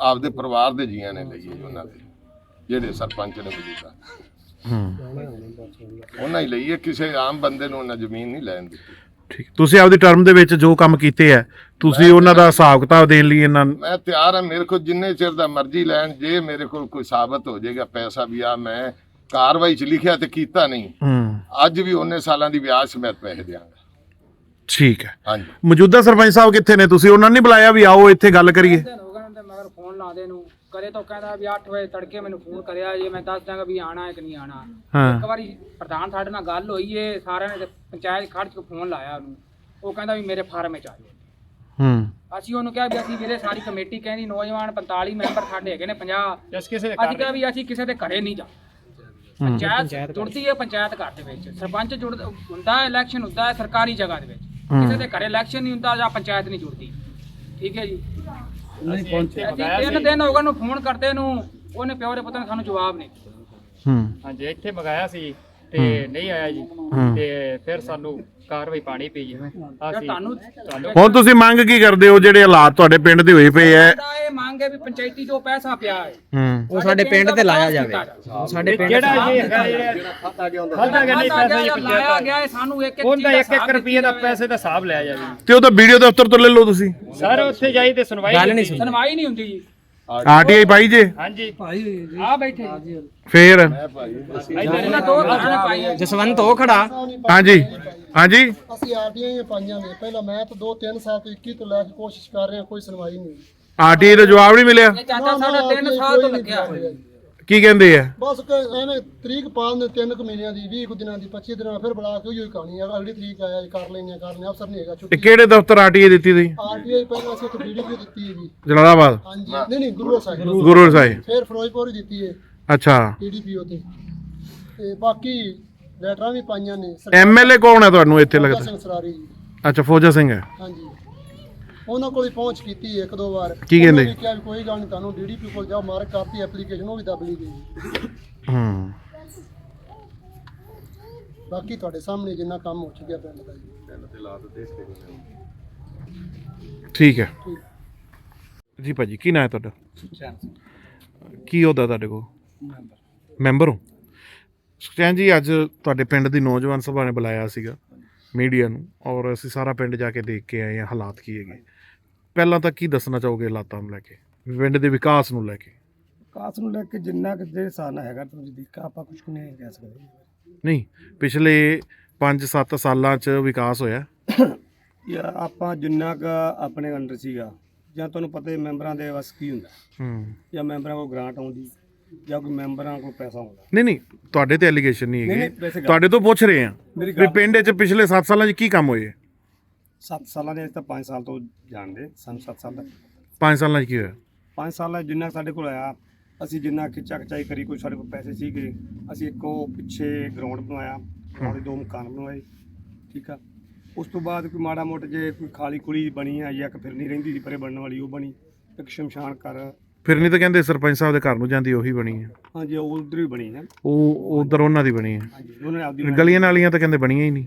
ਆਪਦੇ ਪਰਿਵਾਰ ਦੇ ਜੀਆਂ ਨੇ ਲਈ ਹੈ ਉਹਨਾਂ ਦੇ ਜਿਹੜੇ ਸਰਪੰਚ ਨੇ ਮੌਜੂਦਾ ਹੂੰ। ਉਹਨਾਂ ਹੀ ਲਈ ਹੈ ਕਿਸੇ ਆਮ ਬੰਦੇ ਨੂੰ ਉਹਨਾਂ ਜ਼ਮੀਨ ਨਹੀਂ ਲੈਣ ਦਿੱਤੀ। ਠੀਕ। ਤੁਸੀਂ ਆਪਦੀ ਟਰਮ ਦੇ ਵਿੱਚ ਜੋ ਕੰਮ ਕੀਤੇ ਆ ਤੁਸੀਂ ਉਹਨਾਂ ਦਾ ਹਿਸਾਬ ਕਿਤਾਬ ਦੇਣ ਲਈ ਇਹਨਾਂ ਮੈਂ ਤਿਆਰ ਹਾਂ ਮੇਰੇ ਕੋਲ ਜਿੰਨੇ ਚਿਰ ਦਾ ਮਰਜ਼ੀ ਲੈਣ ਜੇ ਮੇਰੇ ਕੋਲ ਕੋਈ ਸਾਬਤ ਹੋ ਜਾਏਗਾ ਪੈਸਾ ਵੀ ਆ ਮੈਂ ਕਾਰਵਾਈ ਚ ਲਿਖਿਆ ਤੇ ਕੀਤਾ ਨਹੀਂ। ਹੂੰ। ਅੱਜ ਵੀ ਉਹਨੇ ਸਾਲਾਂ ਦੀ ਵਿਆਜ ਸਮੇਤ ਪੈਸੇ ਦਿਆਂਗਾ। ਠੀਕ ਹੈ। ਹਾਂਜੀ। ਮੌਜੂਦਾ ਸਰਪੰਚ ਸਾਹਿਬ ਕਿੱਥੇ ਨੇ? ਤੁਸੀਂ ਉਹਨਾਂ ਨੂੰ ਨਹੀਂ ਬੁਲਾਇਆ ਵੀ ਆਓ ਇੱਥੇ ਗੱਲ ਕਰੀਏ। ਦਿਨ ਹੋ ਗਏ ਨੇ ਤੇ ਮਗਰ ਫੋਨ ਲਾ ਦੇ ਨੂੰ। ਕਰੇ ਤਾਂ ਕਹਿੰਦਾ ਵੀ 8 ਵਜੇ ਤੜਕੇ ਮੈਨੂੰ ਫੋਨ ਕਰਿਆ ਜੇ ਮੈਂ ਦੱਸ ਦਾਂਗਾ ਵੀ ਆਣਾ ਹੈ ਕਿ ਨਹੀਂ ਆਣਾ ਹਾਂ। ਇੱਕ ਵਾਰੀ ਪ੍ਰਧਾਨ ਸਾਡੇ ਨਾਲ ਗੱਲ ਹੋਈ ਏ ਸਾਰਿਆਂ ਨੇ ਪੰਚਾਇਤ ਖਰਚ ਕੇ ਫੋਨ ਲਾਇਆ ਉਹਨੂੰ। ਉਹ ਕਹਿੰਦਾ ਵੀ ਮੇਰੇ ਫਾਰਮ ਵਿੱਚ ਆ ਜਾਓ। ਹੂੰ। ਅਸੀਂ ਉਹਨੂੰ ਕਿਹਾ ਵੀ ਅਸੀਂ ਵੀਰੇ ਸਾਰੀ ਕਮੇਟੀ ਕਹਿੰਦੀ ਨੌਜਵਾਨ 45 ਮੈਂਬਰ ਸਾਡੇ ਹੈਗੇ ਨੇ 50 ਇਸ ਕਿਸੇ ਦੇ ਅਸੀਂ ਕਿਹਾ ਵੀ ਅਸੀਂ ਕਿਸੇ ਦੇ ਘਰੇ ਨਹੀਂ ਜਾ ਪੰਚਾਇਤ ਜੁੜਦੀ ਹੈ ਪੰਚਾਇਤ ਘਰ ਦੇ ਵਿੱਚ। ਸਰਪੰਚ ਜੁੜ ਹੁੰਦਾ ਹੈ ਇਲੈਕਸ਼ਨ ਹੁੰਦਾ ਹੈ ਸਰਕਾਰੀ ਜਗ੍ਹਾ ਦੇ ਵਿੱਚ। ਕਿਸੇ ਦੇ ਘਰੇ ਇਲੈਕਸ਼ਨ ਨਹੀਂ ਹੁੰਦਾ ਜਾਂ ਪੰਚਾਇਤ ਨਹੀਂ ਜੁੜਦੀ। ਠੀਕ ਹੈ ਜੀ? ਨਹੀਂ ਪਹੁੰਚੇ ਅਸੀਂ ਤਿੰਨ ਦਿਨ ਹੋ ਗਏ ਨੂੰ ਫੋਨ ਕਰਦੇ ਨੂੰ ਉਹਨੇ ਪਿਓ ਦੇ ਪੁੱਤ ਨੇ ਸਾਨੂੰ ਜਵਾਬ ਨਹੀਂ ਹੂੰ। ਹਾਂਜੀ ਇੱਥੇ ਮੰਗਾਇਆ ਸੀ ਤੇ ਨਹੀਂ ਆਇਆ ਜੀ। ਤੇ ਫਿਰ ਸਾਨੂੰ ਕਾਰਵਾਈ ਪਾਣੀ ਪਈ ਜੀ ਅਸੀਂ ਤੁਹਾਨੂੰ ਤੁਹਾਨੂੰ ਹੁਣ ਤੁਸੀਂ ਮੰਗ ਕੀ ਕਰਦੇ ਹੋ? ਜਿਹੜੇ ਹਾਲਾਤ ਤੁਹਾਡੇ ਪਿੰਡ ਦੇ ਹੋਏ ਪਏ ਐ। ਤਾਂ ਇਹ ਮੰਗ ਹੈ ਵੀ ਪੰਚਾਇਤੀ ਜੋ ਪੈਸਾ ਪਿਆ ਹੈ ਹੂੰ। ਉਹ ਸਾਡੇ ਪਿੰਡ ਤੇ ਲਾਇਆ ਜਾਵੇ। ਸਾਡੇ ਪਿੰਡ ਜਿਹੜਾ ਜੀ ਹੈਗਾ ਜਿਹੜਾ ਖਾਤਾ ਗਿਆ ਨਹੀਂ ਪੈਸਾ ਜੀ ਲਾਇਆ ਪੰਚਾਇਤ ਗਿਆ ਹੈ, ਸਾਨੂੰ ਇੱਕ ਇੱਕ ਉਹਦਾ ਚੀਜ਼ 1 1 ਰੁਪਏ ਦਾ ਪੈਸੇ ਦਾ ਹਿਸਾਬ ਲਿਆ ਜਾਵੇ। ਤੇ ਉਹ ਤਾਂ ਵੀਡੀਓ ਦਫ਼ਤਰ ਤੋਂ ਲੈ ਲਓ ਤੁਸੀਂ। ਸਰ ਉੱਥੇ ਜਾਈ ਤੇ ਸੁਣਵਾਈ ਗੱਲ ਨਹੀਂ। ਸੁਣਵਾਈ ਨਹੀਂ ਹੁੰਦੀ ਜੀ। ਆਰਟੀਆਈ ਪਾਈ ਜੇ? ਹਾਂਜੀ। ਆ ਬੈਠੇ। ਜੀ। ਫੇਰ? ਜਸਵੰਤ ਉਹ ਖੜਾ। ਹਾਂਜੀ। ਹਾਂਜੀ? ਅਸੀਂ ਆਰਟੀਆਈ ਪਾਈਆਂ ਨੇ। ਪਹਿਲਾਂ ਮੈਂ ਤਾਂ 2-3 ਸਾਲ ਤੋਂ 21 ਤੋਂ ਲੈ ਕੇ ਕੋਸ਼ਿਸ਼ ਕਰ ਰਿਹਾ ਕੋਈ ਸੁਣਵਾਈ ਨਹੀਂ ਆਰਟੀਆਈ ਦਾ ਜਵਾਬ ਨਹੀਂ ਮਿਲਿਆ? ਚਾਚਾ ਸਾਡਾ 3 ਸਾਲ ਤੋਂ ਲੱਗਿਆ। ਹੋਇਆ ਕੀ ਕਹਿੰਦੇ ਆ? ਬਸ ਕ- ਐਵੇਂ ਤਰੀਕ ਪਾਉਣ ਦੇ ਤਿੰਨ ਕੁ ਮਹੀਨਿਆਂ ਦੀ 20 ਕੁ ਦਿਨਾਂ ਦੀ 25 ਦਿਨਾਂ ਫਿਰ ਬੁਲਾ ਕੇ ਉਹੀ ਕਹਾਣੀ ਆ ਅਗਲੀ ਤਰੀਕ ਆਇਆ ਜੀ, ਕਰ ਲੈਣੇ ਕਰ ਲੈਣੇ ਅਫਸਰ ਨਹੀਂ ਹੈਗਾ ਤੇ ਛੁੱਟੀ ਕਿਹੜੇ ਦਫ਼ਤਰ ਆਰਟੀਆਈ ਦਿੱਤੀ ਤੁਸੀਂ? ਆਰਟੀਆਈ ਪਹਿਲਾਂ ਅਸੀਂ ਉੱਥੇ ਵੀਡੀਓ ਦਿੱਤੀ ਹੈ ਜੀ। ਜਲਾਲਾਬਾਦ? ਹਾਂਜੀ ਨਹੀਂ ਨਹੀਂ ਗੁਰੂ ਸਾਹਿਬ। ਗੁਰੂ ਸਾਹਿਬ। ਫਿਰ ਫਿਰੋਜ਼ਪੁਰ ਹੀ ਦਿੱਤੀ ਹੈ। ਅੱਛਾ। ਟੀਡੀਪੀਓ ਤੇ ਤੇ ਬਾਕੀ ਲੈਟਰਾਂ ਵੀ ਪਾਈਆਂ ਨੇ ਐਮਐਲਏ ਕੌਣ ਹੈ ਤੁਹਾਨੂੰ ਇੱਥੇ ਲੱਗਦਾ? ਸਿੰਘ ਸਰਾਰੀ ਜੀ। ਅੱਛਾ ਫੌਜਾ ਸਿੰਘ ਹੈ। ਹਾਂਜੀ। ਉਹਨਾਂ ਕੋਲ ਹੀ ਪਹੁੰਚ ਕੀਤੀ ਇੱਕ ਦੋ ਵਾਰ। ਕੀ ਕਹਿੰਦੇ? ਨੇ ਕਿਹਾ ਵੀ ਕੋਈ ਗੱਲ ਨਹੀਂ ਤੁਹਾਨੂੰ ਡੀਡੀਪੀ ਕੋਲ ਜਾਓ ਮਾਰਕ ਕਰਤੀ ਐਪਲੀਕੇਸ਼ਨ ਉਹ ਵੀ ਦਬ ਲਈ ਗਈ। ਹੂੰ। ਬਾਕੀ ਤੁਹਾਡੇ ਸਾਹਮਣੇ ਜਿੰਨਾ ਕੰਮ ਹੋ ਚੁੱਕਿਆ ਪਿੰਡ ਦਾ ਜੀ। ਠੀਕ ਹੈ। ਜੀ ਭਾਜੀ ਕੀ ਨਾਂ ਹੈ ਤੁਹਾਡਾ? ਕੀ ਉਹਦਾ ਤੁਹਾਡੇ ਕੋਲ? ਮੈਂਬਰ ਹੋ? ਸੁਖਚੈਨ ਜੀ ਅੱਜ ਤੁਹਾਡੇ ਪਿੰਡ ਦੀ ਨੌਜਵਾਨ ਸਭਾ ਨੇ ਬੁਲਾਇਆ ਸੀਗਾ ਮੀਡੀਆ ਨੂੰ ਔਰ ਅਸੀਂ ਸਾਰਾ ਪਿੰਡ ਜਾ ਕੇ ਦੇਖ ਕੇ ਆਏ ਹਾਂ ਹਾਲਾਤ ਕੀ ਹੈਗੇ। ਪਹਿਲਾਂ ਤਾਂ ਕੀ ਦੱਸਣਾ ਚਾਹੋਗੇ ਹਾਲਾਤਾਂ ਨੂੰ ਲੈ ਕੇ ਪਿੰਡ ਦੇ ਵਿਕਾਸ ਨੂੰ ਲੈ ਕੇ? ਕਾਸ ਨੂੰ ਲੈ ਕੇ ਜਿੰਨਾ ਕਿ ਹਿਸਾਬ ਨਾਲ ਹੈਗਾ ਤੁਸੀਂ ਦੇਖਾ ਆਪਾਂ ਕੁਝ ਨਹੀਂ ਕਹਿ ਸਕਦੇ। ਨਹੀਂ ਪਿਛਲੇ 5-7 ਸਾਲਾਂ 'ਚ ਵਿਕਾਸ ਹੋਇਆ? ਯਾ ਆਪਾਂ ਜਿੰਨਾ ਕ ਆਪਣੇ ਅੰਡਰ ਸੀਗਾ ਜਾਂ ਤੁਹਾਨੂੰ ਪਤਾ ਹੀ ਮੈਂਬਰਾਂ ਦੇ ਵਸ ਕੀ ਹੁੰਦਾ। ਹੂੰ। ਜਾਂ ਮੈਂਬਰਾਂ ਕੋਲ ਗ੍ਰਾਂਟ ਆਉਂਦੀ ਜਾਂ ਕੋਈ ਮੈਂਬਰਾਂ ਕੋਲ ਪੈਸਾ ਆਉਂਦਾ ਨਹੀਂ ਨਹੀਂ ਤੁਹਾਡੇ ਤੇ ਐਲੀਗੇਸ਼ਨ ਨਹੀਂ ਨਹੀਂ, ਹੈਗੇ। ਵੈਸੇ ਗੱਲ- ਤੁਹਾਡੇ ਤੋਂ ਪੁੱਛ ਰਹੇ ਹਾਂ। ਮੇਰੀ ਵੀ ਗੱਲ- ਪਿੰਡ 'ਚ ਪਿਛਲੇ 7 ਸਾਲਾਂ 'ਚ ਕੀ ਕੰਮ ਹੋਏ? 7 ਸਾਲਾਂ ਦੇ ਅਸੀਂ ਤਾਂ 5 ਸਾਲ ਤੋਂ ਜਾਣਦੇ ਸਾਨੂੰ 7 ਸਾਲ ਦਾ। 5 ਸਾਲਾਂ 'ਚ ਕੀ ਹੋਇਆ? 5 ਸਾਲਾਂ ਜਿੰਨਾ ਸਾਡੇ ਕੋਲ ਆਇਆ ਅਸੀਂ ਜਿੰਨਾ ਖਿੱਚਾ ਖਚਾਈ ਕਰੀ ਕੋਈ ਸਾਡੇ ਕੋਲ ਪੈਸੇ ਸੀਗੇ ਅਸੀਂ ਇੱਕ ਪਿੱਛੇ ਗਰਾਊਂਡ ਬਣਾਇਆ ਉਹਦੇ ਦੋ ਮਕਾਨ ਬਣਵਾਏ ਠੀਕ ਆ। ਉਸ ਤੋਂ ਬਾਅਦ ਕੋਈ ਮਾੜਾ ਮੋਟਾ ਜੇ ਕੋਈ ਖਾਲੀ ਕੁਲੀ ਬਣੀ ਆ ਜਾਂ ਕਿ ਫਿਰ ਨਹੀਂ ਰਹਿੰਦੀ ਸੀ ਪਰੇ ਬਣਨ ਵਾਲੀ ਉਹ ਬਣੀ। ਇੱਕ ਸ਼ਮਸ਼ਾਨ ਘਰ ਫਿਰ ਨਹੀਂ ਤਾਂ ਕਹਿੰਦੇ ਸਰਪੰਚ ਸਾਹਿਬ ਦੇ ਘਰ ਨੂੰ ਜਾਂਦੀ ਉਹੀ ਬਣੀ ਹੈ। ਹਾਂਜੀ ਉਹ ਉਧਰ ਵੀ ਬਣੀ ਹੈ ਉਹ ਉਧਰ ਉਹਨਾਂ ਦੀ ਬਣੀ ਹੈ। ਹਾਂਜੀ ਉਹਨਾਂ ਨੇ ਆਪਦੀ ਗਲੀਆਂ ਨਾਲੀਆਂ ਤਾਂ ਕਹਿੰਦੇ ਬਣੀਆਂ ਹੀ ਨਹੀਂ।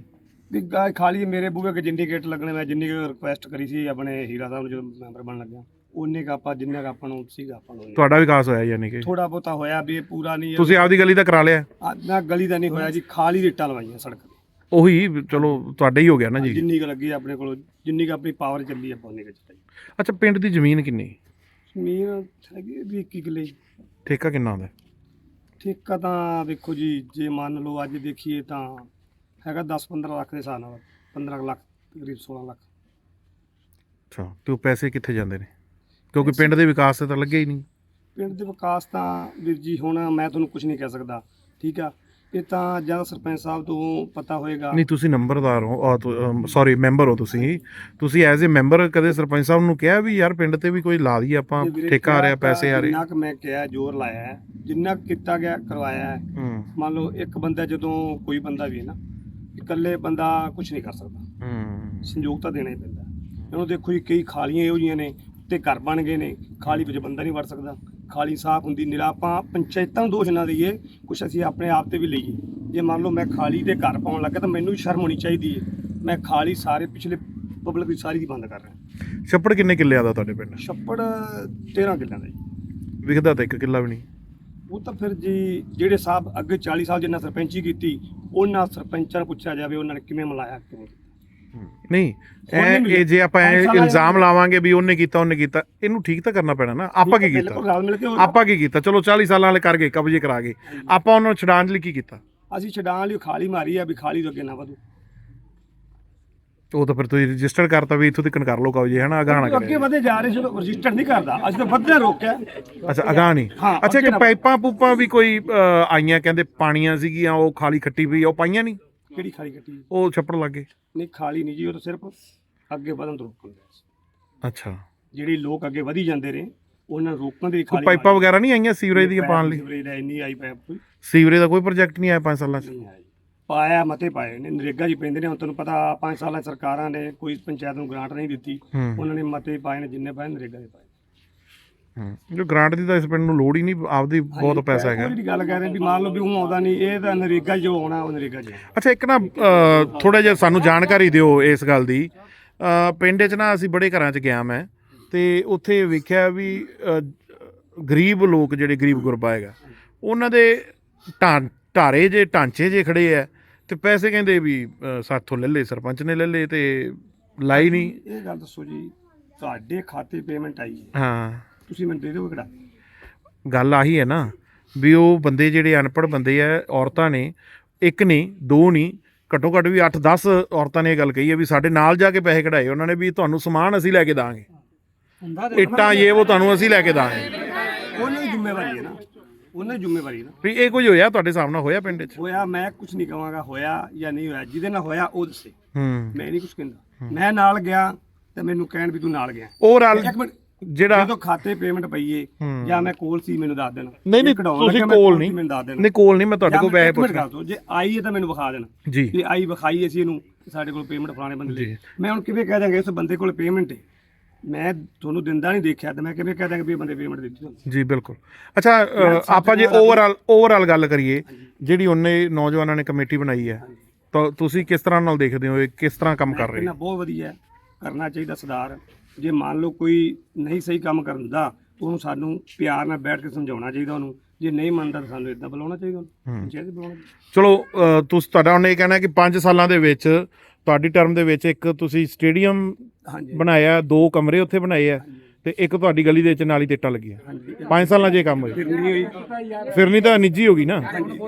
ਵੀ ਗਾ ਖਾਲੀ ਮੇਰੇ ਬੂਹੇ ਕੇ ਜਿੰਨੀ ਗੇਟ ਲੱਗਣੇ ਮੈਂ ਜਿੰਨੀ ਰਿਕੁਐਸਟ ਕਰੀ ਸੀ ਆਪਣੇ ਹੀਰਾ ਸਾਹਿਬ ਨੂੰ ਜਦੋਂ ਮੈਂਬਰ ਬਣਨ ਲੱਗਿਆ ਉਹਨੇ ਕ ਆਪਾਂ ਜਿੰਨਾ ਕੁ ਆਪਾਂ ਨੂੰ ਸੀਗਾ ਆਪਾਂ ਨੂੰ ਤੁਹਾਡਾ ਵਿਕਾਸ ਹੋਇਆ ਯਾਨੀ ਕਿ? ਥੋੜਾ ਬਹੁਤਾ ਹੋਇਆ ਵੀ ਇਹ ਪੂਰਾ ਨਹੀਂ ਤੁਸੀਂ ਆਪਦੀ ਗਲੀ ਦਾ ਕਰਾ ਲਿਆ? ਨਾ ਗਲੀ ਦਾ ਨਹੀਂ ਹੋਇਆ ਜੀ ਖਾਲੀ ਰੇਟਾਂ ਲਵਾਈਆਂ ਸੜਕ ਤੇ। ਉਹੀ ਚਲੋ ਤੁਹਾਡਾ ਹੀ ਹੋ ਗਿਆ ਨਾ ਜੀ। ਜਿੰਨੀ ਕੁ ਲੱਗੀ ਆਪਣੇ ਕੋਲ ਜਿੰਨੀ ਕੁ ਆਪਣੀ ਪਾਵਰ ਚੱਲੀ ਆਪਾਂ ਉਹਨੇ ਕੁ ਚਲਾਈ ਅੱਛਾ ਪਿੰਡ ਦੀ ਜ਼ਮੀਨ ਕਿੰਨੀ? ਜ਼ਮੀਨ ਹੈਗੀ ਵੀ 21 ਕਿੱਲੇ। ਠੇਕਾ ਕਿੰਨਾ ਹੁੰਦਾ ਠੇਕਾ ਤਾਂ ਵੇਖੋ ਜੀ ਜੇ ਮੰਨ ਲਓ ਅੱਜ ਦੇਖੀਏ ਤਾਂ ਹੈਗਾ 10-15 ਲੱਖ ਦੇ ਹਿਸਾਬ ਨਾਲ 15 ਲੱਖ ਤਕਰੀਬ 16 ਲੱਖ। ਅੱਛਾ ਤੇ ਉਹ ਪੈਸੇ ਕਿੱਥੇ ਜਾਂਦੇ ਨੇ? ਕਿਉਂਕਿ ਪਿੰਡ ਦੇ ਵਿਕਾਸ ਤੇ ਤਾਂ ਲੱਗੇ ਹੀ ਨਹੀਂ। ਪਿੰਡ ਦੇ ਵਿਕਾਸ ਤਾਂ ਵੀਰ ਜੀ ਹੁਣ ਮੈਂ ਤੁਹਾਨੂੰ ਕੁਝ ਨਹੀਂ ਕਹਿ ਸਕਦਾ ਠੀਕ ਆ? ਇਹ ਤਾਂ ਜਾਂ ਸਰਪੰਚ ਸਾਹਿਬ ਤੋਂ ਪਤਾ ਹੋਏਗਾ। ਨਹੀਂ ਤੁਸੀਂ ਨੰਬਰਦਾਰ ਹੋ ਸੌਰੀ ਮੈਂਬਰ ਹੋ ਤੁਸੀਂ। ਤੁਸੀਂ ਐਜ਼ ਅ ਮੈਂਬਰ ਕਦੇ ਸਰਪੰਚ ਸਾਹਿਬ ਨੂੰ ਕਿਹਾ ਵੀ ਯਾਰ ਪਿੰਡ ਤੇ ਵੀ ਕੋਈ ਲਾ ਦਈਏ ਆਪਾਂ ਠੇਕਾ ਆ ਰਿਹਾ ਪੈਸੇ ਆ ਰਹੇ। ਜਿੰਨਾ ਕੁ ਮੈਂ ਕਿਹਾ ਜ਼ੋਰ ਲਾਇਆ ਜਿੰਨਾ ਕੀਤਾ ਗਿਆ ਕਰਵਾਇਆ ਮੰਨ ਲਓ ਇੱਕ ਬੰਦਾ ਜਦੋਂ ਕੋਈ ਬੰਦਾ ਵੀ ਹੈ ਨਾ ਇਕੱਲੇ ਬੰਦਾ ਕੁਝ ਨਹੀਂ ਕਰ ਸਕਦਾ। ਹੂੰ। ਸੰਯੋਗ ਤਾਂ ਦੇਣਾ ਹੀ ਪੈਂਦਾ। ਇਹਨੂੰ ਦੇਖੋ ਜੀ ਕਈ ਖਾਲੀਆਂ ਇਹੋ ਜਿਹੀਆਂ ਨੇ ਤੇ ਘਰ ਬਣ ਗਏ ਨੇ ਖਾਲੀ ਵਿੱਚ ਬੰਦਾ ਨਹੀਂ ਵੜ ਸਕਦਾ। ਖਾਲੀ ਸਾਫ਼ ਹੁੰਦੀ ਨਿਰਾ ਆਪਾਂ ਪੰਚਾਇਤਾਂ ਨੂੰ ਦੋਸ਼ ਨਾ ਦਈਏ ਕੁਛ ਅਸੀਂ ਆਪਣੇ ਆਪ ਤੇ ਵੀ ਲਈਏ। ਜੇ ਮੰਨ ਲਓ ਮੈਂ ਖਾਲੀ ਦੇ ਘਰ ਪਾਉਣ ਲੱਗਾ ਤਾਂ ਮੈਨੂੰ ਵੀ ਸ਼ਰਮ ਹੋਣੀ ਚਾਹੀਦੀ ਹੈ ਮੈਂ ਖਾਲੀ ਸਾਰੇ ਪਿਛਲੇ ਪਬਲਿਕ ਦੀ ਸਾਰੀ ਦੀ ਬੰਦ ਕਰ ਰਿਹਾ। ਛੱਪੜ ਕਿੰਨੇ ਕਿੱਲੇ ਆਦਾ ਤੁਹਾਡੇ ਪਿੰਡ? ਛੱਪੜ 13 ਕਿੱਲਿਆਂ ਦਾ ਜੀ। ਵਿਖਦਾ ਤਾਂ ਇੱਕ ਕਿੱਲਾ ਵੀ ਨਹੀਂ। ਉਹ ਤਾਂ ਫਿਰ ਜੀ ਜਿਹੜੇ ਸਾਹਿਬ ਅੱਗੇ 40 ਸਾਲ ਜਿੰਨਾ ਸਰਪੰਚੀ ਕੀਤੀ ਉਹਨਾਂ ਸਰਪੰਚਾਂ ਨੂੰ ਪੁੱਛਿਆ ਜਾਵੇ ਉਹਨਾਂ ਨੇ ਕਿਵੇਂ ਮਲਾਇਆ ਕਿਵੇਂ। ਨਹੀਂ ਇਹ। ਇਹ ਜੇ ਆਪਾਂ ਇਹ ਇਲਜ਼ਾਮ ਲਾਵਾਂਗੇ ਵੀ ਉਹਨੇ ਕੀਤਾ ਉਹਨੇ ਕੀਤਾ ਇਹਨੂੰ ਠੀਕ ਤਾਂ ਕਰਨਾ ਪੈਣਾ ਨਾ। ਆਪਾਂ ਕੀ ਕੀਤਾ? ਆਪਾਂ ਕੀ ਕੀਤਾ? ਚਲੋ 40 ਸਾਲਾਂ ਵਾਲੇ ਕਰ ਗਏ ਕਬਜ਼ੇ ਕਰਾ ਗਏ। ਆਪਾਂ ਉਹਨਾਂ ਨੂੰ ਛਡਾਉਣ ਲਈ ਕੀ ਕੀਤਾ? ਅਸੀਂ ਛਡਾਣ ਲਈ ਖਾਲੀ ਮਾਰੀ ਆ ਵੀ ਖਾਲੀ ਤੋਂ ਅੱਗੇ ਨਾ ਵਧੂ। ਉਹ ਤਾਂ ਫਿਰ ਤੁਸੀਂ ਰਜਿਸਟਰ ਕਰਤਾ ਵੀ ਇੱਥੋਂ ਤੱਕ ਕਰ ਲਓ ਕਬਜ਼ੇ ਹਨਾ? ਅਗਾਹ ਨਾ ਅੱਗੇ ਕਰੇ ਵਧੇ ਜਾ ਰਹੇ ਸੀ ਰਜਿਸਟਰ ਨਹੀਂ ਕਰਦਾ। ਅਸੀਂ ਤਾਂ ਵਧਿਆ ਰੋਕਿਆ। ਅੱਛਾ ਹਾਂ, ਅੱਛਾ ਕਿ ਪਾਈਪਾਂ ਪੂਪਾਂ ਵੀ ਕੋਈ ਆਈਆਂ ਕਹਿੰਦੇ ਪਾਣੀਆਂ ਸੀਗੀਆਂ ਉਹ ਖਾਲੀ ਖੱਟੀ ਪਈ ਉਹ ਪਾਈਆਂ ਨਹੀਂ? ਕਿਹੜੀ ਖਾਲੀ ਕੱਟੀ ਉਹ ਛੱਪੜ ਲੱਗੇ। ਨਹੀਂ ਖਾਲੀ ਨਹੀਂ ਜੀ ਉਹ ਤਾਂ ਸਿਰਫ ਅੱਗੇ ਵਧਣ ਤੋਂ ਰੋਕਣ ਦਾ ਅੱਛਾ। ਜਿਹੜੀ ਲੋਕ ਅੱਗੇ ਵਧੀ ਜਾਂਦੇ ਨੇ ਉਹਨਾਂ ਨੂੰ ਰੋਕਣ ਦੇ ਲਈ ਕੋਈ ਖਾਲੀ ਪਾਈਪਾਂ ਵਗੈਰਾ ਨਹੀਂ ਆਈਆਂ ਸੀਵਰੇਜ ਦੀਆਂ ਪਾਣ ਲਈ? ਸੀਵਰੇਜ ਦਾ ਇੰਨੀ ਆਈ ਪਾਇਪ ਕੋਈ। ਸੀਵਰੇਜ ਦਾ ਕੋਈ ਪ੍ਰੋਜੈਕਟ ਨਹੀਂ ਆਇਆ 5 ਸਾਲਾਂ 'ਚ? ਨਹੀਂ ਆਈ ਪਾਇਆ ਮਤੇ ਪਾਏ ਨੇ। ਨਰੇਗਾ ਜੀ ਪੈਂਦੇ ਨੇ ਹੁਣ ਤੁਹਾਨੂੰ ਪਤਾ 5 ਸਾਲਾਂ 'ਚ ਸਰਕਾਰਾਂ ਨੇ ਕੋਈ ਪੰਚਾਇਤ ਨੂੰ ਗ੍ਰਾਂਟ ਨਹੀਂ ਦਿੱਤੀ। ਹੂੰ। ਉਹਨਾਂ ਨੇ ਮਤੇ ਪਾਏ ਨੇ ਜਿੰਨੇ ਪਾਏ ਨਰੇਗਾ ਦੇ ਪਾਏ ਹੂੰ ਜੋ ਗ੍ਰਾਂਟ ਦੀ ਤਾਂ ਇਸ ਪਿੰਡ ਨੂੰ ਲੋੜ ਹੀ ਨਹੀਂ ਆਪਦੀ ਬਹੁਤ ਪੈਸਾ ਹੈਗਾ। ਜਿਹੜੀ ਗੱਲ ਕਰ ਰਹੇ ਵੀ ਮੰਨ ਲਓ ਵੀ ਉਹ ਆਉਂਦਾ ਨਹੀਂ ਇਹ ਤਾਂ ਨਰੇਗਾ ਜੋ ਆਉਣਾ ਉਹ ਨਰੇਗਾ ਜੋ ਅੱਛਾ ਇੱਕ ਨਾ ਥੋੜਾ ਜਿਹਾ ਸਾਨੂੰ ਜਾਣਕਾਰੀ ਦਿਓ ਇਸ ਗੱਲ ਦੀ। ਪਿੰਡ 'ਚ ਨਾ ਅਸੀਂ ਬੜੇ ਘਰਾਂ 'ਚ ਗਿਆ ਮੈਂ ਤੇ ਉੱਥੇ ਵੇਖਿਆ ਵੀ ਗਰੀਬ ਲੋਕ ਜਿਹੜੇ ਗਰੀਬ ਗੁਰਬਾ ਹੈਗਾ ਉਹਨਾਂ ਦੇ ਢਾਰੇ ਜੇ ਢਾਂਚੇ ਜੇ ਖੜੇ ਆ ਤੇ ਪੈਸੇ ਕਹਿੰਦੇ ਵੀ ਸਾਥੋਂ ਲੈ ਲਏ ਸਰਪੰਚ ਨੇ ਲੈ ਲਏ ਤੇ ਲਾਈ ਨਹੀਂ। ਇਹ ਗੱਲ ਦੱਸੋ ਜੀ ਤੁਹਾਡੇ ਖਾਤੇ ਪੇਮੈਂਟ ਆਈ ਹੈ? ਹਾਂ। ਤੁਸੀਂ ਮੈਨੂੰ ਦੇ ਦਿਓ ਕਿਹੜਾ। ਗੱਲ ਆਹੀ ਹੈ ਨਾ ਵੀ ਉਹ ਬੰਦੇ ਜਿਹੜੇ ਅਨਪੜ੍ਹ ਬੰਦੇ ਆ ਔਰਤਾਂ ਨੇ ਇੱਕ ਨਹੀਂ ਦੋ ਨਹੀਂ ਘੱਟੋ ਘੱਟ ਵੀ 8-10 ਔਰਤਾਂ ਨੇ ਇਹ ਗੱਲ ਕਹੀ ਹੈ ਵੀ ਸਾਡੇ ਨਾਲ ਜਾ ਕੇ ਪੈਸੇ ਕਢਾਏ ਉਹਨਾਂ ਨੇ ਵੀ ਤੁਹਾਨੂੰ ਸਮਾਨ ਅਸੀਂ ਲੈ ਕੇ ਦਾਂਗੇ। ਹੁੰਦਾ ਇੱਟਾਂ ਇਹ ਉਹ ਤੁਹਾਨੂੰ ਅਸੀਂ ਲੈ ਕੇ ਦਾਂਗੇ। ਉਹਨਾਂ ਦੀ ਜ਼ਿੰਮੇਵਾਰੀ ਹੈ ਨਾ। ਉਹਨਾਂ ਦੀ ਜ਼ਿੰਮੇਵਾਰੀ ਹੈ ਨਾ। ਵੀ ਇਹ ਕੁਝ ਹੋਇਆ ਤੁਹਾਡੇ ਸਾਹਮਣੇ ਹੋਇਆ ਪਿੰਡ 'ਚ? ਹੋਇਆ ਮੈਂ ਕੁਝ ਨਹੀਂ ਕਹਾਂਗਾ ਹੋਇਆ ਜਾਂ ਨਹੀਂ ਹੋਇਆ ਜਿਹਦੇ ਨਾਲ ਹੋਇਆ ਉਹ ਦੱਸੇ। ਹੂੰ। ਮੈਂ ਨਹੀਂ ਕੁਝ ਕਹਿੰਦਾ। ਮੈਂ ਨਾਲ ਗਿਆ ਤੇ ਮੈਨੂੰ ਕਹਿਣ ਵੀ ਤੂੰ ਨਾਲ ਗਿਆ। ਓਵਰਆਲ ਇੱਕ ਮਿੰਟ। ਜਿਹੜਾ ਜਦੋਂ ਖਾਤੇ ਪੇਮੈਂਟ ਪਈਏ ਹੂੰ। ਜਾਂ ਮੈਂ ਕੋਲ ਸੀ ਮੈਨੂੰ ਦੱਸ ਦੇਣਾ। ਨਹੀਂ ਨਹੀਂ ਜੇ ਤੁਸੀਂ ਕੋਲ ਨਹੀਂ। ਮੈਨੂੰ ਦੱਸ ਦੇਣਾ। ਨਹੀਂ ਕੋਲ ਨਹੀਂ ਮੈਂ ਤੁਹਾਡੇ ਜਾਂ ਕੋਲ ਮੈਂ ਪੈਸੇ ਇੱਕ ਮਿੰਟ ਪੁੱਛ ਗੱਲ ਤੋਂ ਜੇ ਆਈ ਹੈ ਤਾਂ ਮੈਨੂੰ ਵਿਖਾ ਦੇਣਾ। ਜੀ। ਵੀ ਆਈ ਵਿਖਾਈ ਅਸੀਂ ਇਹਨੂੰ ਸਾਡੇ ਕੋਲ ਪੇਮੈਂਟ ਫਲਾਣੇ ਬੰਦੇ ਜੀ। ਦੀ। ਮੈਂ ਹੁਣ ਕਿਵੇਂ ਕਹਿ ਦਾਂਗੇ ਉਸ ਬੰਦੇ ਕੋਲ ਪੇਮੈਂਟ ਹੈ? ਮੈਂ ਤੁਹਾਨੂੰ ਦਿੰਦਾ ਨਹੀਂ ਦੇਖਿਆ ਤੇ ਮੈਂ ਕਿਵੇਂ ਕਹਿ ਦਾਂਗਾ ਵੀ ਬੰਦੇ ਪੇਮੈਂਟ ਦਿੱਤੀ ਜੀ ਬਿਲਕੁਲ। ਅੱਛਾ ਆਪਾਂ ਜੇ ਓਵਰਆਲ ਓਵਰਆਲ ਗੱਲ ਕਰੀਏ ਜਿਹੜੀ ਉਹਨੇ ਨੌਜਵਾਨਾਂ ਨੇ ਕਮੇਟੀ ਬਣਾਈ ਹੈ ਤਾਂ ਤੁਸੀਂ ਕਿਸ ਤਰ੍ਹਾਂ ਨਾਲ ਦੇਖਦੇ ਹੋ ਇਹ ਕਿਸ ਤਰ੍ਹਾਂ ਕੰਮ ਕਰ ਰਹੇ? ਇਹਨਾਂ ਬਹੁਤ ਵਧੀਆ ਹੈ, ਕਰਨਾ ਚਾਹੀਦਾ ਸੁਧਾਰ। ਜੇ ਮੰਨ ਲਓ ਕੋਈ ਨਹੀਂ ਸਹੀ ਕੰਮ ਕਰਦਾ ਉਹਨੂੰ ਸਾਨੂੰ ਪਿਆਰ ਨਾਲ ਬੈਠ ਕੇ ਸਮਝਾਉਣਾ ਚਾਹੀਦਾ ਉਹਨੂੰ। ਜੇ ਨਹੀਂ ਮੰਨਦਾ ਤਾਂ ਸਾਨੂੰ ਇਦਾਂ ਬੁਲਾਉਣਾ ਚਾਹੀਦਾ ਉਹਨੂੰ। ਬੁਲਾਉਣਾ। ਚਲੋ ਤੁਸੀਂ ਤੁਹਾਡਾ ਉਹਨੇ ਇਹ ਕਹਿਣਾ ਕਿ 5 ਸਾਲਾਂ ਦੇ ਵਿੱਚ ਤੁਹਾਡੀ ਟਰਮ ਦੇ ਵਿੱਚ ਇੱਕ ਤੁਸੀਂ ਸਟੇਡੀਅਮ ਬਣਾਇਆ ਦੋ ਕਮਰੇ ਉੱਥੇ ਬਣਾਏ ਆ ਤੇ ਇੱਕ ਤੁਹਾਡੀ ਗਲੀ ਦੇ ਵਿੱਚ ਨਾਲੀ ਇੱਟਾਂ ਲੱਗੀਆਂ। 5 ਸਾਲਾਂ ਇਹ ਕੰਮ ਹੋਇਆ। ਫਿਰ ਨਹੀਂ ਹੋਈ। ਫਿਰ ਨਹੀਂ ਤਾਂ ਨਿੱਜੀ ਹੋ ਗਈ ਨਾ?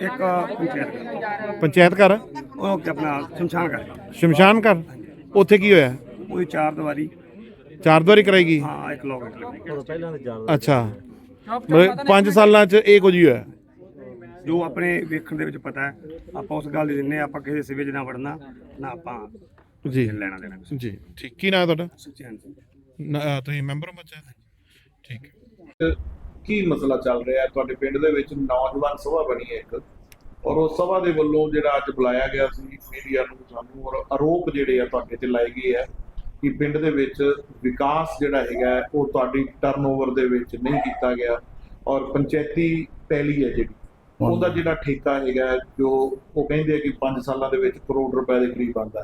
ਇੱਕ ਪੰਚਾਇਤ। ਪੰਚਾਇਤ ਘਰ? ਉਹ ਆਪਣਾ ਸ਼ਮਸ਼ਾਨ ਘਾਟ ਸ਼ਮਸ਼ਾਨ ਘਰ? ਉੱਥੇ ਕੀ ਹੋਇਆ? ਉਹ ਚਾਰ ਦੀਵਾਰੀ। ਚਾਰ ਦੁਆਰੀ ਕਰਾਏਗੀ? ਹਾਂ ਇੱਕ ਲੋਕ ਅੱਛਾ। ਮਤਲਬ 5 ਸਾਲਾਂ 'ਚ ਇਹ ਕੁਝ ਹੀ ਹੋਇਆ। ਜੋ ਆਪਣੇ ਵੇਖਣ ਦੇ ਵਿੱਚ ਪਤਾ ਹੈ ਆਪਾਂ ਉਸ ਗੱਲ ਦੀ ਦਿੰਨੇ ਆਪਾਂ ਕਿਸੇ ਸਿਵੇ 'ਚ ਨਾ ਵੜਨਾ ਨਾ ਆਪਾਂ ਜੀ। ਲੈਣਾ ਦੇਣਾ ਕਿਸੇ ਜੀ। ਠੀਕ। ਕੀ ਨਾਮ ਹੈ ਤੁਹਾਡਾ? ਸੁਚੈਨ ਸਿੰਘ ਨ- ਤੁਸੀਂ ਮੈਂਬਰ ਹੋ ਪੰਚਾਇਤ ਠੀਕ। ਹੈ ਕੀ ਮਸਲਾ ਚੱਲ ਰਿਹਾ? ਹੈ ਤੁਹਾਡੇ ਪਿੰਡ ਦੇ ਵਿੱਚ ਨੌਜਵਾਨ ਸਭਾ ਬਣੀ ਹੈ ਇੱਕ। ਔਰ ਉਹ ਸਭਾ ਦੇ ਵੱਲੋਂ ਜਿਹੜਾ ਅੱਜ ਬੁਲਾਇਆ ਗਿਆ ਸੀ ਮੀਡੀਆ ਨੂੰ ਸਾਨੂੰ ਔਰ ਆਰੋਪ ਜਿਹੜੇ ਆ ਤੁਹਾਡੇ ਤੇ ਲਾਏ ਗਏ ਆ। ਕਿ ਪਿੰਡ ਦੇ ਵਿੱਚ ਵਿਕਾਸ ਜਿਹੜਾ ਹੈਗਾ ਉਹ ਤੁਹਾਡੀ ਟਰਨਓਵਰ ਦੇ ਵਿੱਚ ਨਹੀਂ ਕੀਤਾ ਗਿਆ ਔਰ ਪੰਚਾਇਤੀ ਪੈਲੀ ਹੈ ਜਿਹੜੀ। ਉਹਦਾ ਜਿਹੜਾ ਠੇਕਾ ਹੈਗਾ ਜੋ ਉਹ ਕਹਿੰਦੇ ਆ ਕਿ 5 ਸਾਲਾਂ ਦੇ ਵਿੱਚ ਕਰੋੜ ਰੁਪਏ ਦੇ ਕਰੀਬ ਆਉਂਦਾ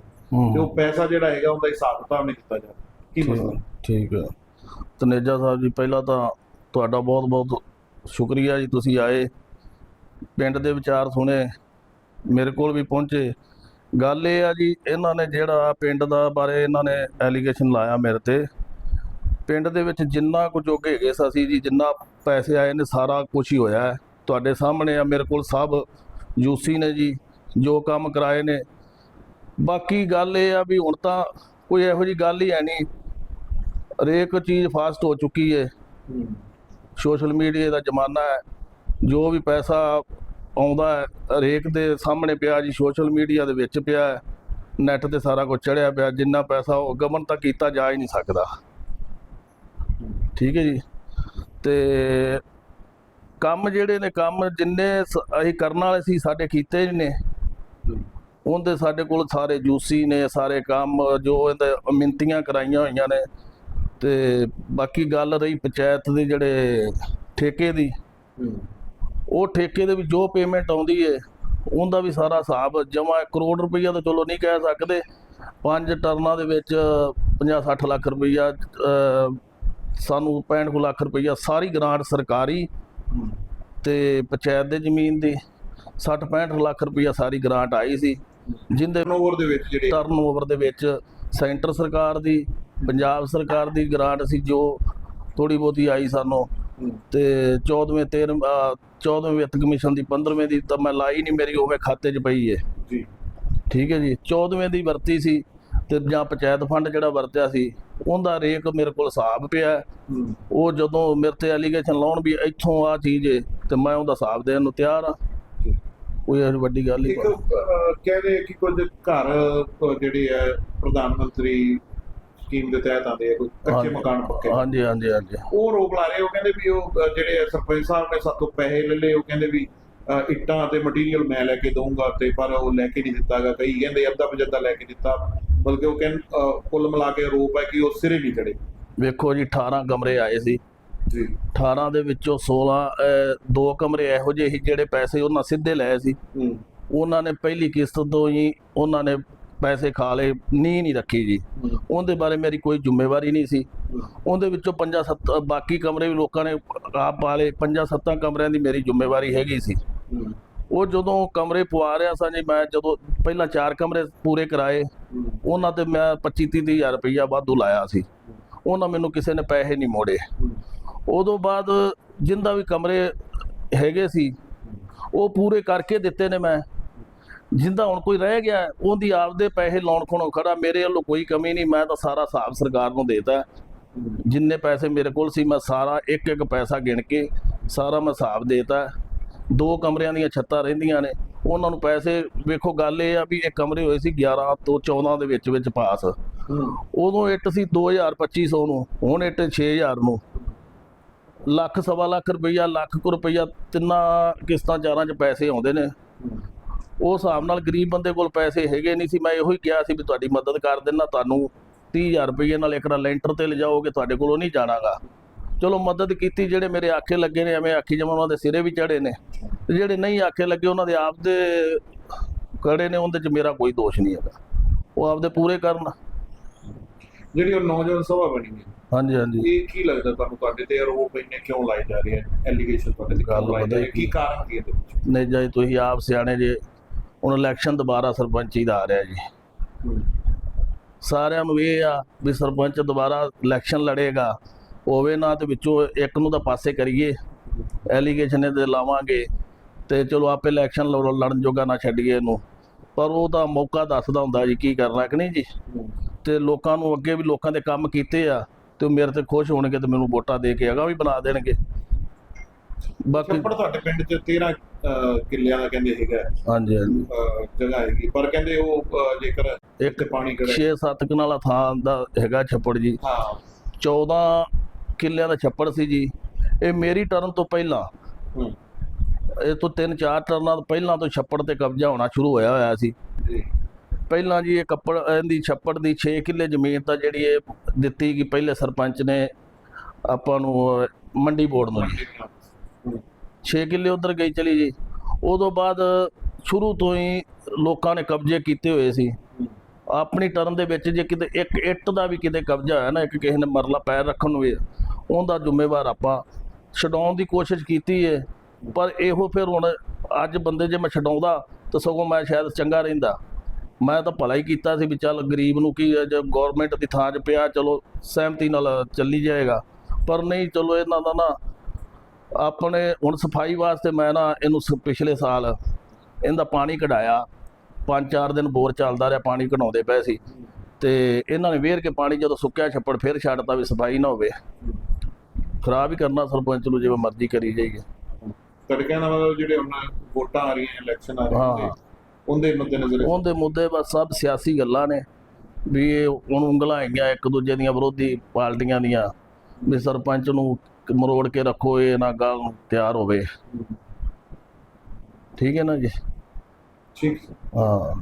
ਤੇ ਉਹ ਪੈਸਾ ਜਿਹੜਾ ਹੈਗਾ ਉਹਦਾ ਹਿਸਾਬ ਕਿਤਾਬ ਨਹੀਂ ਦਿੱਤਾ ਜਾ ਰਿਹਾ। ਕੀ ਮਸਲਾ? ਠੀਕ ਹੈ। ਤਨੇਜਾ ਸਾਹਿਬ ਜੀ ਪਹਿਲਾਂ ਤਾਂ ਤੁਹਾਡਾ ਬਹੁਤ ਬਹੁਤ ਸ਼ੁਕਰੀਆ ਜੀ ਤੁਸੀਂ ਆਏ। ਪਿੰਡ ਦੇ ਵਿਚਾਰ ਸੁਣੇ ਮੇਰੇ ਕੋਲ ਵੀ ਪਹੁੰਚੇ। ਗੱਲ ਇਹ ਆ ਜੀ ਇਹਨਾਂ ਨੇ ਜਿਹੜਾ ਪਿੰਡ ਦਾ ਬਾਰੇ ਇਹਨਾਂ ਨੇ ਐਲੀਗੇਸ਼ਨ ਲਾਇਆ ਮੇਰੇ ਤੇ। ਪਿੰਡ ਦੇ ਵਿੱਚ ਜਿੰਨਾ ਕੁ ਜੋਗੇ ਹੈਗੇ ਸੀ ਅਸੀਂ ਜੀ ਜਿੰਨਾ ਪੈਸੇ ਆਏ ਨੇ ਸਾਰਾ ਕੁਝ ਹੀ ਹੋਇਆ ਤੁਹਾਡੇ ਸਾਹਮਣੇ ਆ ਮੇਰੇ ਕੋਲ ਸਭ ਯੂਸੀ ਨੇ ਜੀ ਜੋ ਕੰਮ ਕਰਾਏ ਨੇ। ਬਾਕੀ ਗੱਲ ਇਹ ਆ ਵੀ ਹੁਣ ਤਾਂ ਕੋਈ ਇਹੋ ਜੀ ਗੱਲ ਹੀ ਹੈ ਨਹੀਂ। ਹਰੇਕ ਚੀਜ਼ ਫਾਸਟ ਹੋ ਚੁੱਕੀ ਹੈ। ਸੋਸ਼ਲ ਮੀਡੀਆ ਦਾ ਜ਼ਮਾਨਾ ਹੈ। ਜੋ ਵੀ ਪੈਸਾ ਆਉਂਦਾ ਹਰੇਕ ਦੇ ਸਾਹਮਣੇ ਪਿਆ ਜੀ ਸੋਸ਼ਲ ਮੀਡੀਆ ਦੇ ਵਿੱਚ ਪਿਆ ਹੈ। ਨੈਟ ਤੇ ਸਾਰਾ ਕੁਝ ਚੜਿਆ ਪਿਆ, ਜਿੰਨਾ ਪੈਸਾ ਉਹ ਗਵਨ ਤਾਂ ਕੀਤਾ ਜਾ ਹੀ ਨਹੀਂ ਸਕਦਾ। ਠੀਕ ਹੈ ਜੀ। ਤੇ ਕੰਮ ਜਿਹੜੇ ਨੇ, ਕੰਮ ਜਿੰਨੇ ਸ- ਅਸੀਂ ਕਰਨ ਵਾਲੇ ਸੀ, ਸਾਡੇ ਕੀਤੇ ਨੇ। ਉਹਦੇ ਸਾਡੇ ਕੋਲ ਸਾਰੇ ਜੂਸੀ ਨੇ, ਸਾਰੇ ਕੰਮ ਜੋ ਇਹਦੇ ਮਿੰਤੀਆਂ ਕਰਾਈਆਂ ਹੋਈਆਂ ਨੇ। ਤੇ ਬਾਕੀ ਗੱਲ ਰਹੀ ਪੰਚਾਇਤ ਦੇ ਜਿਹੜੇ ਠੇਕੇ ਦੀ। ਉਹ ਠੇਕੇ ਦੇ ਵਿੱਚ ਜੋ ਪੇਮੈਂਟ ਆਉਂਦੀ ਏ ਉਹਦਾ ਵੀ ਸਾਰਾ ਹਿਸਾਬ ਜਮਾ ਕਰੋੜ ਰੁਪਈਆ ਤਾਂ ਚਲੋ ਨਹੀਂ ਕਹਿ ਸਕਦੇ। ਪੰਜ ਟਰਨਾਂ ਦੇ ਵਿੱਚ 50-60 ਲੱਖ ਰੁਪਈਆ ਸਾਨੂੰ 65 ਕੁ ਲੱਖ ਰੁਪਈਆ ਸਾਰੀ ਗ੍ਰਾਂਟ ਸਰਕਾਰੀ ਤੇ ਪੰਚਾਇਤ ਦੇ ਜ਼ਮੀਨ ਦੀ। 60-65 ਲੱਖ ਰੁਪਈਆ ਸਾਰੀ ਗ੍ਰਾਂਟ ਆਈ ਸੀ। ਜਿੰਦੇ ਟਰਨਓਵਰ ਦੇ ਵਿੱਚ ਜਿਹੜੇ ਟਰਨਓਵਰ ਦੇ ਵਿੱਚ ਸੈਂਟਰ ਸਰਕਾਰ ਦੀ ਪੰਜਾਬ ਸਰਕਾਰ ਦੀ ਗ੍ਰਾਂਟ ਸੀ ਜੋ ਥੋੜੀ ਬਹੁਤੀ ਆਈ ਸਾਨੂੰ। ਤੇ 14ਵੇਂ 13 14ਵੇਂ ਵਿੱਤ ਕਮਿਸ਼ਨ ਦੀ 15ਵੇਂ ਦੀ ਤਾਂ ਮੈਂ ਲਾਈ ਨਹੀਂ ਮੇਰੀ ਉਵੇਂ ਖਾਤੇ 'ਚ ਪਈ ਏ। ਜੀ। ਠੀਕ ਹੈ ਜੀ। 14ਵੇਂ ਦੀ ਵਰਤੀ ਸੀ ਤੇ ਜਾਂ ਪੰਚਾਇਤ ਫੰਡ ਜਿਹੜਾ ਵਰਤਿਆ ਸੀ ਉਹਦਾ ਰੇਕ ਮੇਰੇ ਕੋਲ ਹਿਸਾਬ ਪਿਆ। ਉਹ ਜਦੋਂ ਮੇਰੇ ਤੇ ਐਲੀਗੇਸ਼ਨ ਲਾਉਣ ਵੀ ਇੱਥੋਂ ਆ ਚੀਜ਼ ਏ ਤੇ ਮੈਂ ਉਹਦਾ ਹਿਸਾਬ ਦੇਣ ਨੂੰ ਤਿਆਰ ਆ। ਕੋਈ ਇਹੋ ਵੱਡੀ ਗੱਲ ਹੀ ਇੱਕ ਅਹ, ਕਹਿੰਦੇ ਕਿ ਕੁਝ ਘਰ ਜਿਹੜੇ ਹੈ ਪ੍ਰਧਾਨ ਮੰਤਰੀ ਸਕੀਮ ਦੇ ਤਹਿਤ ਆਉਂਦੇ ਆ ਕੋਈ ਕੱਚੇ। ਮਕਾਨ ਪੱਕੇ। ਹਾਂਜੀ ਹਾਂਜੀ ਹਾਂਜੀ। ਉਹ ਰੋਕ ਲਾ ਰਹੇ ਉਹ ਕਹਿੰਦੇ ਵੀ ਉਹ ਜਿਹੜੇ ਸਰਪੰਚ ਸਾਹਿਬ ਨੇ ਸਾਤੋਂ ਪੈਸੇ ਲੈ ਲਏ ਉਹ ਕਹਿੰਦੇ ਵੀ ਇੱਟਾਂ ਤੇ ਮਟੀਰੀਅਲ ਮੈਂ ਲੈ ਕੇ ਦਊਂਗਾ ਤੇ ਪਰ ਉਹ ਲੈ ਕੇ ਨਹੀਂ ਦਿੱਤਾਗਾ ਕਈ ਕਹਿੰਦੇ ਅੱਧਾ ਪਜੱਦਾ ਲੈ ਕੇ ਦਿੱਤਾ ਬਲਕਿ ਉਹ ਕਹਿੰਦੇ ਅਹ, ਕੁੱਲ ਮਿਲਾ ਕੇ ਆਰੋਪ ਹੈ ਕਿ ਉਹ ਸਿਰੇ ਨਹੀਂ ਚੜੇ ਵੇਖੋ ਜੀ 18 ਕਮਰੇ ਆਏ ਸੀ। ਜੀ। 18 ਦੇ ਵਿੱਚੋਂ 16 ਅਹ, ਦੋ ਕਮਰੇ ਇਹੋ ਜਿਹੇ ਸੀ ਜਿਹੜੇ ਪੈਸੇ ਉਹਨਾਂ ਸਿੱਧੇ ਲਏ ਸੀ। ਉਹਨਾਂ ਨੇ ਪਹਿਲੀ ਕਿਸ਼ਤ ਤੋਂ ਹੀ ਉਹਨਾਂ ਨੇ ਪੈਸੇ ਖਾ ਲਏ ਨੀ ਨਹੀਂ ਰੱਖੀ ਜੀ। ਉਹਦੇ ਬਾਰੇ ਮੇਰੀ ਕੋਈ ਜ਼ਿੰਮੇਵਾਰੀ ਨਹੀਂ ਸੀ। ਉਹਦੇ ਵਿੱਚੋਂ ਪੰਜਾਂ ਸੱਤ ਬਾਕੀ ਕਮਰੇ ਵੀ ਲੋਕਾਂ ਨੇ ਆਪ ਪਾ ਲਏ ਪੰਜਾਂ ਸੱਤਾਂ ਕਮਰਿਆਂ ਦੀ ਮੇਰੀ ਜ਼ਿੰਮੇਵਾਰੀ ਹੈਗੀ ਸੀ। ਉਹ ਜਦੋਂ ਕਮਰੇ ਪਵਾ ਰਿਹਾ ਸਾਂ ਜੀ, ਮੈਂ ਜਦੋਂ ਪਹਿਲਾਂ ਚਾਰ ਕਮਰੇ ਪੂਰੇ ਕਰਾਏ, ਉਹਨਾਂ ਤੇ ਮੈਂ 25 30 ਹਜ਼ਾਰ ਰੁਪਈਆ ਵਾਧੂ ਲਾਇਆ ਸੀ। ਉਹਨਾਂ ਮੈਨੂੰ ਕਿਸੇ ਨੇ ਪੈਸੇ ਨਹੀਂ ਮੋੜੇ। ਉਦੋਂ ਬਾਅਦ ਜਿੰਦਾ ਵੀ ਕਮਰੇ ਹੈਗੇ ਸੀ, ਉਹ ਪੂਰੇ ਕਰਕੇ ਦਿੱਤੇ ਨੇ ਮੈਂ। ਜਿੰਦਾ ਹੁਣ ਕੋਈ ਰਹਿ ਗਿਆ, ਉਹਦੀ ਆਪਦੇ ਪੈਸੇ ਲਾਉਣ ਖਣੋ ਖੜਾ, ਮੇਰੇ ਵੱਲੋਂ ਕੋਈ ਕਮੀ ਨਹੀਂ, ਮੈਂ ਤਾਂ ਸਾਰਾ ਹਿਸਾਬ ਸਰਕਾਰ ਨੂੰ ਦੇਤਾ। ਜਿੰਨੇ ਪੈਸੇ ਮੇਰੇ ਕੋਲ ਸੀ, ਮੈਂ ਸਾਰਾ ਇੱਕ ਇੱਕ ਪੈਸਾ ਗਿਣ ਕੇ ਸਾਰਾ ਮੈਂ ਹਿਸਾਬ ਦੇਤਾ। ਦੋ ਕਮਰਿਆਂ ਦੀਆਂ ਛੱਤਾਂ ਰਹਿੰਦੀਆਂ ਨੇ। ਉਹਨਾਂ ਨੂੰ ਪੈਸੇ, ਵੇਖੋ ਗੱਲ ਇਹ ਆ ਵੀ ਇਹ ਕਮਰੇ ਹੋਏ ਸੀ 11 ਤੋਂ 14 ਦੇ ਵਿੱਚ ਵਿੱਚ ਪਾਸ। ਉਦੋਂ ਇੱਟ ਸੀ 2000 2500 ਨੂੰ, ਹੁਣ ਇੱਟ 6000 ਨੂੰ। ਲੱਖ ਸਵਾ ਲੱਖ ਰੁਪਈਆ, ਲੱਖ ਕੁ ਰੁਪਈਆ ਤਿੰਨਾਂ ਕਿਸ਼ਤਾਂ ਚਾਰਾਂ 'ਚ ਪੈਸੇ ਆਉਂਦੇ ਨੇ। ਉਸ ਹਿਸਾਬ ਨਾਲ ਗਰੀਬ ਬੰਦੇ ਕੋਲ ਪੈਸੇ ਹੈਗੇ ਨਹੀਂ ਸੀ। ਮੈਂ ਇਹੋ ਹੀ ਕਿਹਾ ਸੀ ਵੀ ਤੁਹਾਡੀ ਮਦਦ ਕਰ ਦੇਣਾ ਤੁਹਾਨੂੰ 30000 ਰੁਪਏ ਨਾਲ ਇੱਕ ਨਾ ਲੈਂਟਰ ਤੇ ਲਿਜਾਓਗੇ ਤੁਹਾਡੇ ਕੋਲੋਂ ਨਹੀਂ ਜਾਣਾਗਾ। ਚਲੋ ਮਦਦ ਕੀਤੀ ਜਿਹੜੇ ਮੇਰੇ ਆਖੇ ਲੱਗੇ ਨੇ ਐਵੇਂ ਆਖੀ ਜਮਾ ਉਹਨਾਂ ਦੇ ਸਿਰੇ ਵੀ ਚੜੇ ਨੇ। ਤੇ ਜਿਹੜੇ ਨਹੀਂ ਆਖੇ ਲੱਗੇ ਉਹਨਾਂ ਦੇ ਆਪ ਦੇ ਕੜੇ ਨੇ ਉਹਦੇ 'ਚ ਮੇਰਾ ਕੋਈ ਦੋਸ਼ ਨਹੀਂ ਹੈਗਾ। ਉਹ ਆਪਦੇ ਪੂਰੇ ਕਰਨ। ਜਿਹੜੀ ਉਹ ਨੌਜਵਾਨ ਸਭਾ ਬਣੀ ਹੈ। ਹਾਂਜੀ ਹਾਂਜੀ। ਇਹ ਕੀ ਲੱਗਦਾ ਤੁਹਾਨੂੰ ਤੁਹਾਡੇ ਤੇ ਆਰੋਪ ਇੰਨੇ ਕਿਉਂ ਲਾਏ ਜਾ ਰਹੇ ਐਲੀਗੇਸ਼ਨ ਤੁਹਾਡੇ ਤੇ ਗੱਲ ਲਾਏ ਜਾ ਰਹੇ? ਕੀ ਕਾਰਨ ਕੀ ਹੈ ਨਹੀਂ ਜਾਈ ਤੁਸੀਂ ਆਪ ਸਿਆਣੇ ਜੇ। ਹੁਣ ਇਲੈਕਸ਼ਨ ਦੁਬਾਰਾ ਸਰਪੰਚੀ ਦਾ ਆ ਰਿਹਾ ਜੀ। ਸਾਰਿਆਂ ਨੂੰ ਇਹ ਆ ਵੀ ਸਰਪੰਚ ਦੁਬਾਰਾ ਇਲੈਕਸ਼ਨ ਲੜੇਗਾ ਹੋਵੇ ਨਾ ਤੇ ਵਿੱਚੋਂ ਇੱਕ ਨੂੰ ਤਾਂ ਪਾਸੇ ਕਰੀਏ ਐਲੀਗੇਸ਼ਨ ਇਹਦੇ ਲਾਵਾਂਗੇ ਤੇ ਚਲੋ ਆਪੇ ਇਲੈਕਸ਼ਨ ਲੜਨ ਜੋਗਾ ਨਾ ਛੱਡੀਏ ਇਹਨੂੰ। ਪਰ ਉਹ ਤਾਂ ਮੌਕਾ ਦੱਸਦਾ ਹੁੰਦਾ ਜੀ ਕੀ ਕਰਨਾ ਕਿ ਨਹੀਂ ਜੀ? ਤੇ ਲੋਕਾਂ ਨੂੰ ਅੱਗੇ ਵੀ ਲੋਕਾਂ ਦੇ ਕੰਮ ਕੀਤੇ ਆ ਤੇ ਉਹ ਮੇਰੇ ਤੇ ਖੁਸ਼ ਹੋਣਗੇ ਤੇ ਮੈਨੂੰ ਵੋਟਾਂ ਦੇ ਕੇ ਅਗਾ ਵੀ ਬਣਾ ਦੇਣਗੇ। ਬਾਕੀ ਤੁਹਾਡੇ ਪਿੰਡ 'ਚ 13 ਅਹ, ਕਿੱਲਿਆਂ ਦਾ ਕਹਿੰਦੇ ਹੈਗਾ ਹਾਂਜੀ ਹਾਂਜੀ। ਅਹ, ਜਗ੍ਹਾ ਹੈਗੀ। ਪਰ ਕਹਿੰਦੇ ਉਹ ਅਹ, ਜੇਕਰ ਇੱਕ ਤੇ ਪਾਣੀ ਕਿਹੜਾ 6-7 ਕਨਾਲਾ ਥਾਂ ਦਾ ਹੈਗਾ ਛੱਪੜ ਜੀ। ਹਾਂ। 14 ਕਿੱਲਿਆਂ ਦਾ ਛੱਪੜ ਸੀ ਜੀ। ਇਹ ਮੇਰੀ ਟਰਨ ਤੋਂ ਪਹਿਲਾਂ। ਹੂੰ। ਇਹ ਤੋਂ 3-4 ਟਰਨਾਂ ਤੋਂ ਪਹਿਲਾਂ ਤੋਂ ਛੱਪੜ ਤੇ ਕਬਜ਼ਾ ਹੋਣਾ ਸ਼ੁਰੂ ਹੋਇਆ ਹੋਇਆ ਸੀ। ਜੀ। ਪਹਿਲਾਂ ਜੀ ਇਹ ਕੱਪੜ ਇਹਦੀ ਛੱਪੜ ਦੀ 6 ਕਿੱਲੇ ਜ਼ਮੀਨ ਤਾਂ ਜਿਹੜੀ ਇਹ ਦਿੱਤੀ ਕਿ ਪਹਿਲੇ ਸਰਪੰਚ ਨੇ ਆਪਾਂ ਨੂੰ ਅਹ, ਮੰਡੀ ਬੋਰਡ ਨੂੰ ਜੀ। 6 ਕਿੱਲੇ ਉਧਰ ਗਈ ਚਲੀ ਜੀ। ਉਦੋਂ ਬਾਅਦ ਸ਼ੁਰੂ ਤੋਂ ਹੀ ਲੋਕਾਂ ਨੇ ਕਬਜ਼ੇ ਕੀਤੇ ਹੋਏ ਸੀ। ਆਪਣੀ ਟਰਨ ਦੇ ਵਿੱਚ ਜੇ ਕਿਤੇ ਇੱਕ ਇੱਟ ਦਾ ਵੀ ਕਿਤੇ ਕਬਜ਼ਾ ਹੋਇਆ ਨਾ ਇੱਕ ਕਿਸੇ ਨੇ ਮਰਲਾ ਪੈਰ ਰੱਖਣ ਨੂੰ ਵੀ ਉਹਦਾ ਜ਼ਿੰਮੇਵਾਰ ਆਪਾਂ ਛਡਾਉਣ ਦੀ ਕੋਸ਼ਿਸ਼ ਕੀਤੀ ਹੈ ਪਰ ਇਹੋ ਫਿਰ ਹੁਣ ਅੱਜ ਬੰਦੇ ਜੇ ਮੈਂ ਛਡਾਉਂਦਾ ਤਾਂ ਸਗੋਂ ਮੈਂ ਸ਼ਾਇਦ ਚੰਗਾ ਰਹਿੰਦਾ। ਮੈਂ ਤਾਂ ਭਲਾ ਹੀ ਕੀਤਾ ਸੀ ਵੀ ਚੱਲ ਗਰੀਬ ਨੂੰ ਕੀ ਹੈ, ਜੇ ਗਵਰਨਮੈਂਟ ਦੀ ਥਾਂ 'ਚ ਪਿਆ ਚਲੋ ਸਹਿਮਤੀ ਨਾਲ ਚੱਲੀ ਜਾਏਗਾ। ਪਰ ਨਹੀਂ ਚਲੋ ਇਹਨਾਂ ਦਾ ਨਾ ਆਪਣੇ ਹੁਣ ਸਫ਼ਾਈ ਵਾਸਤੇ ਮੈਂ ਨਾ ਇਹਨੂੰ ਪਿਛਲੇ ਸਾਲ ਇਹਦਾ ਪਾਣੀ ਕਢਾਇਆ। ਪੰਜ ਚਾਰ ਦਿਨ ਬੋਰ ਚੱਲਦਾ ਰਿਹਾ ਪਾਣੀ ਕਢਾਉਂਦੇ ਪਏ ਸੀ। ਤੇ ਇਹਨਾਂ ਨੇ ਵੇਰ ਕੇ ਪਾਣੀ ਜਦੋਂ ਸੁੱਕਿਆ ਛੱਪੜ ਫਿਰ ਛੱਡਤਾ ਵੀ ਸਫ਼ਾਈ ਨਾ ਹੋਵੇ। ਖਰਾਬ ਹੀ ਕਰਨਾ ਸਰਪੰਚ ਨੂੰ ਜਿਵੇਂ ਮਰਜ਼ੀ ਕਰੀ ਜਾਈਏ। ਕਹਿਣ ਦਾ ਮਤਲਬ ਜਿਹੜੇ ਹੁਣ ਵੋਟਾਂ ਆ ਰਹੀਆਂ ਇਲੈਕਸ਼ਨ ਆ। ਰਹੇ ਨੇ ਉਹਦੇ ਮੱਦੇ ਨਜ਼ਰ ਉਹਦੇ ਮੁੱਦੇ ਬਸ ਸਭ ਸਿਆਸੀ ਗੱਲਾਂ ਨੇ ਵੀ ਇਹ ਹੁਣ ਉਂਗਲਾਂ ਹੈਗੀਆਂ ਇੱਕ ਦੂਜੇ ਦੀਆਂ ਵਿਰੋਧੀ ਪਾਰਟੀਆਂ ਦੀਆਂ ਵੀ ਸਰਪੰਚ ਨੂੰ ਮਰੋੜ ਕੇ ਰੱਖੋ ਇਹ ਨਾ ਗੱਲ ਨੂੰ ਤਿਆਰ ਹੋਵੇ। ਠੀਕ ਹੈ ਨਾ ਜੀ? ਠੀਕ। ਹਾਂ।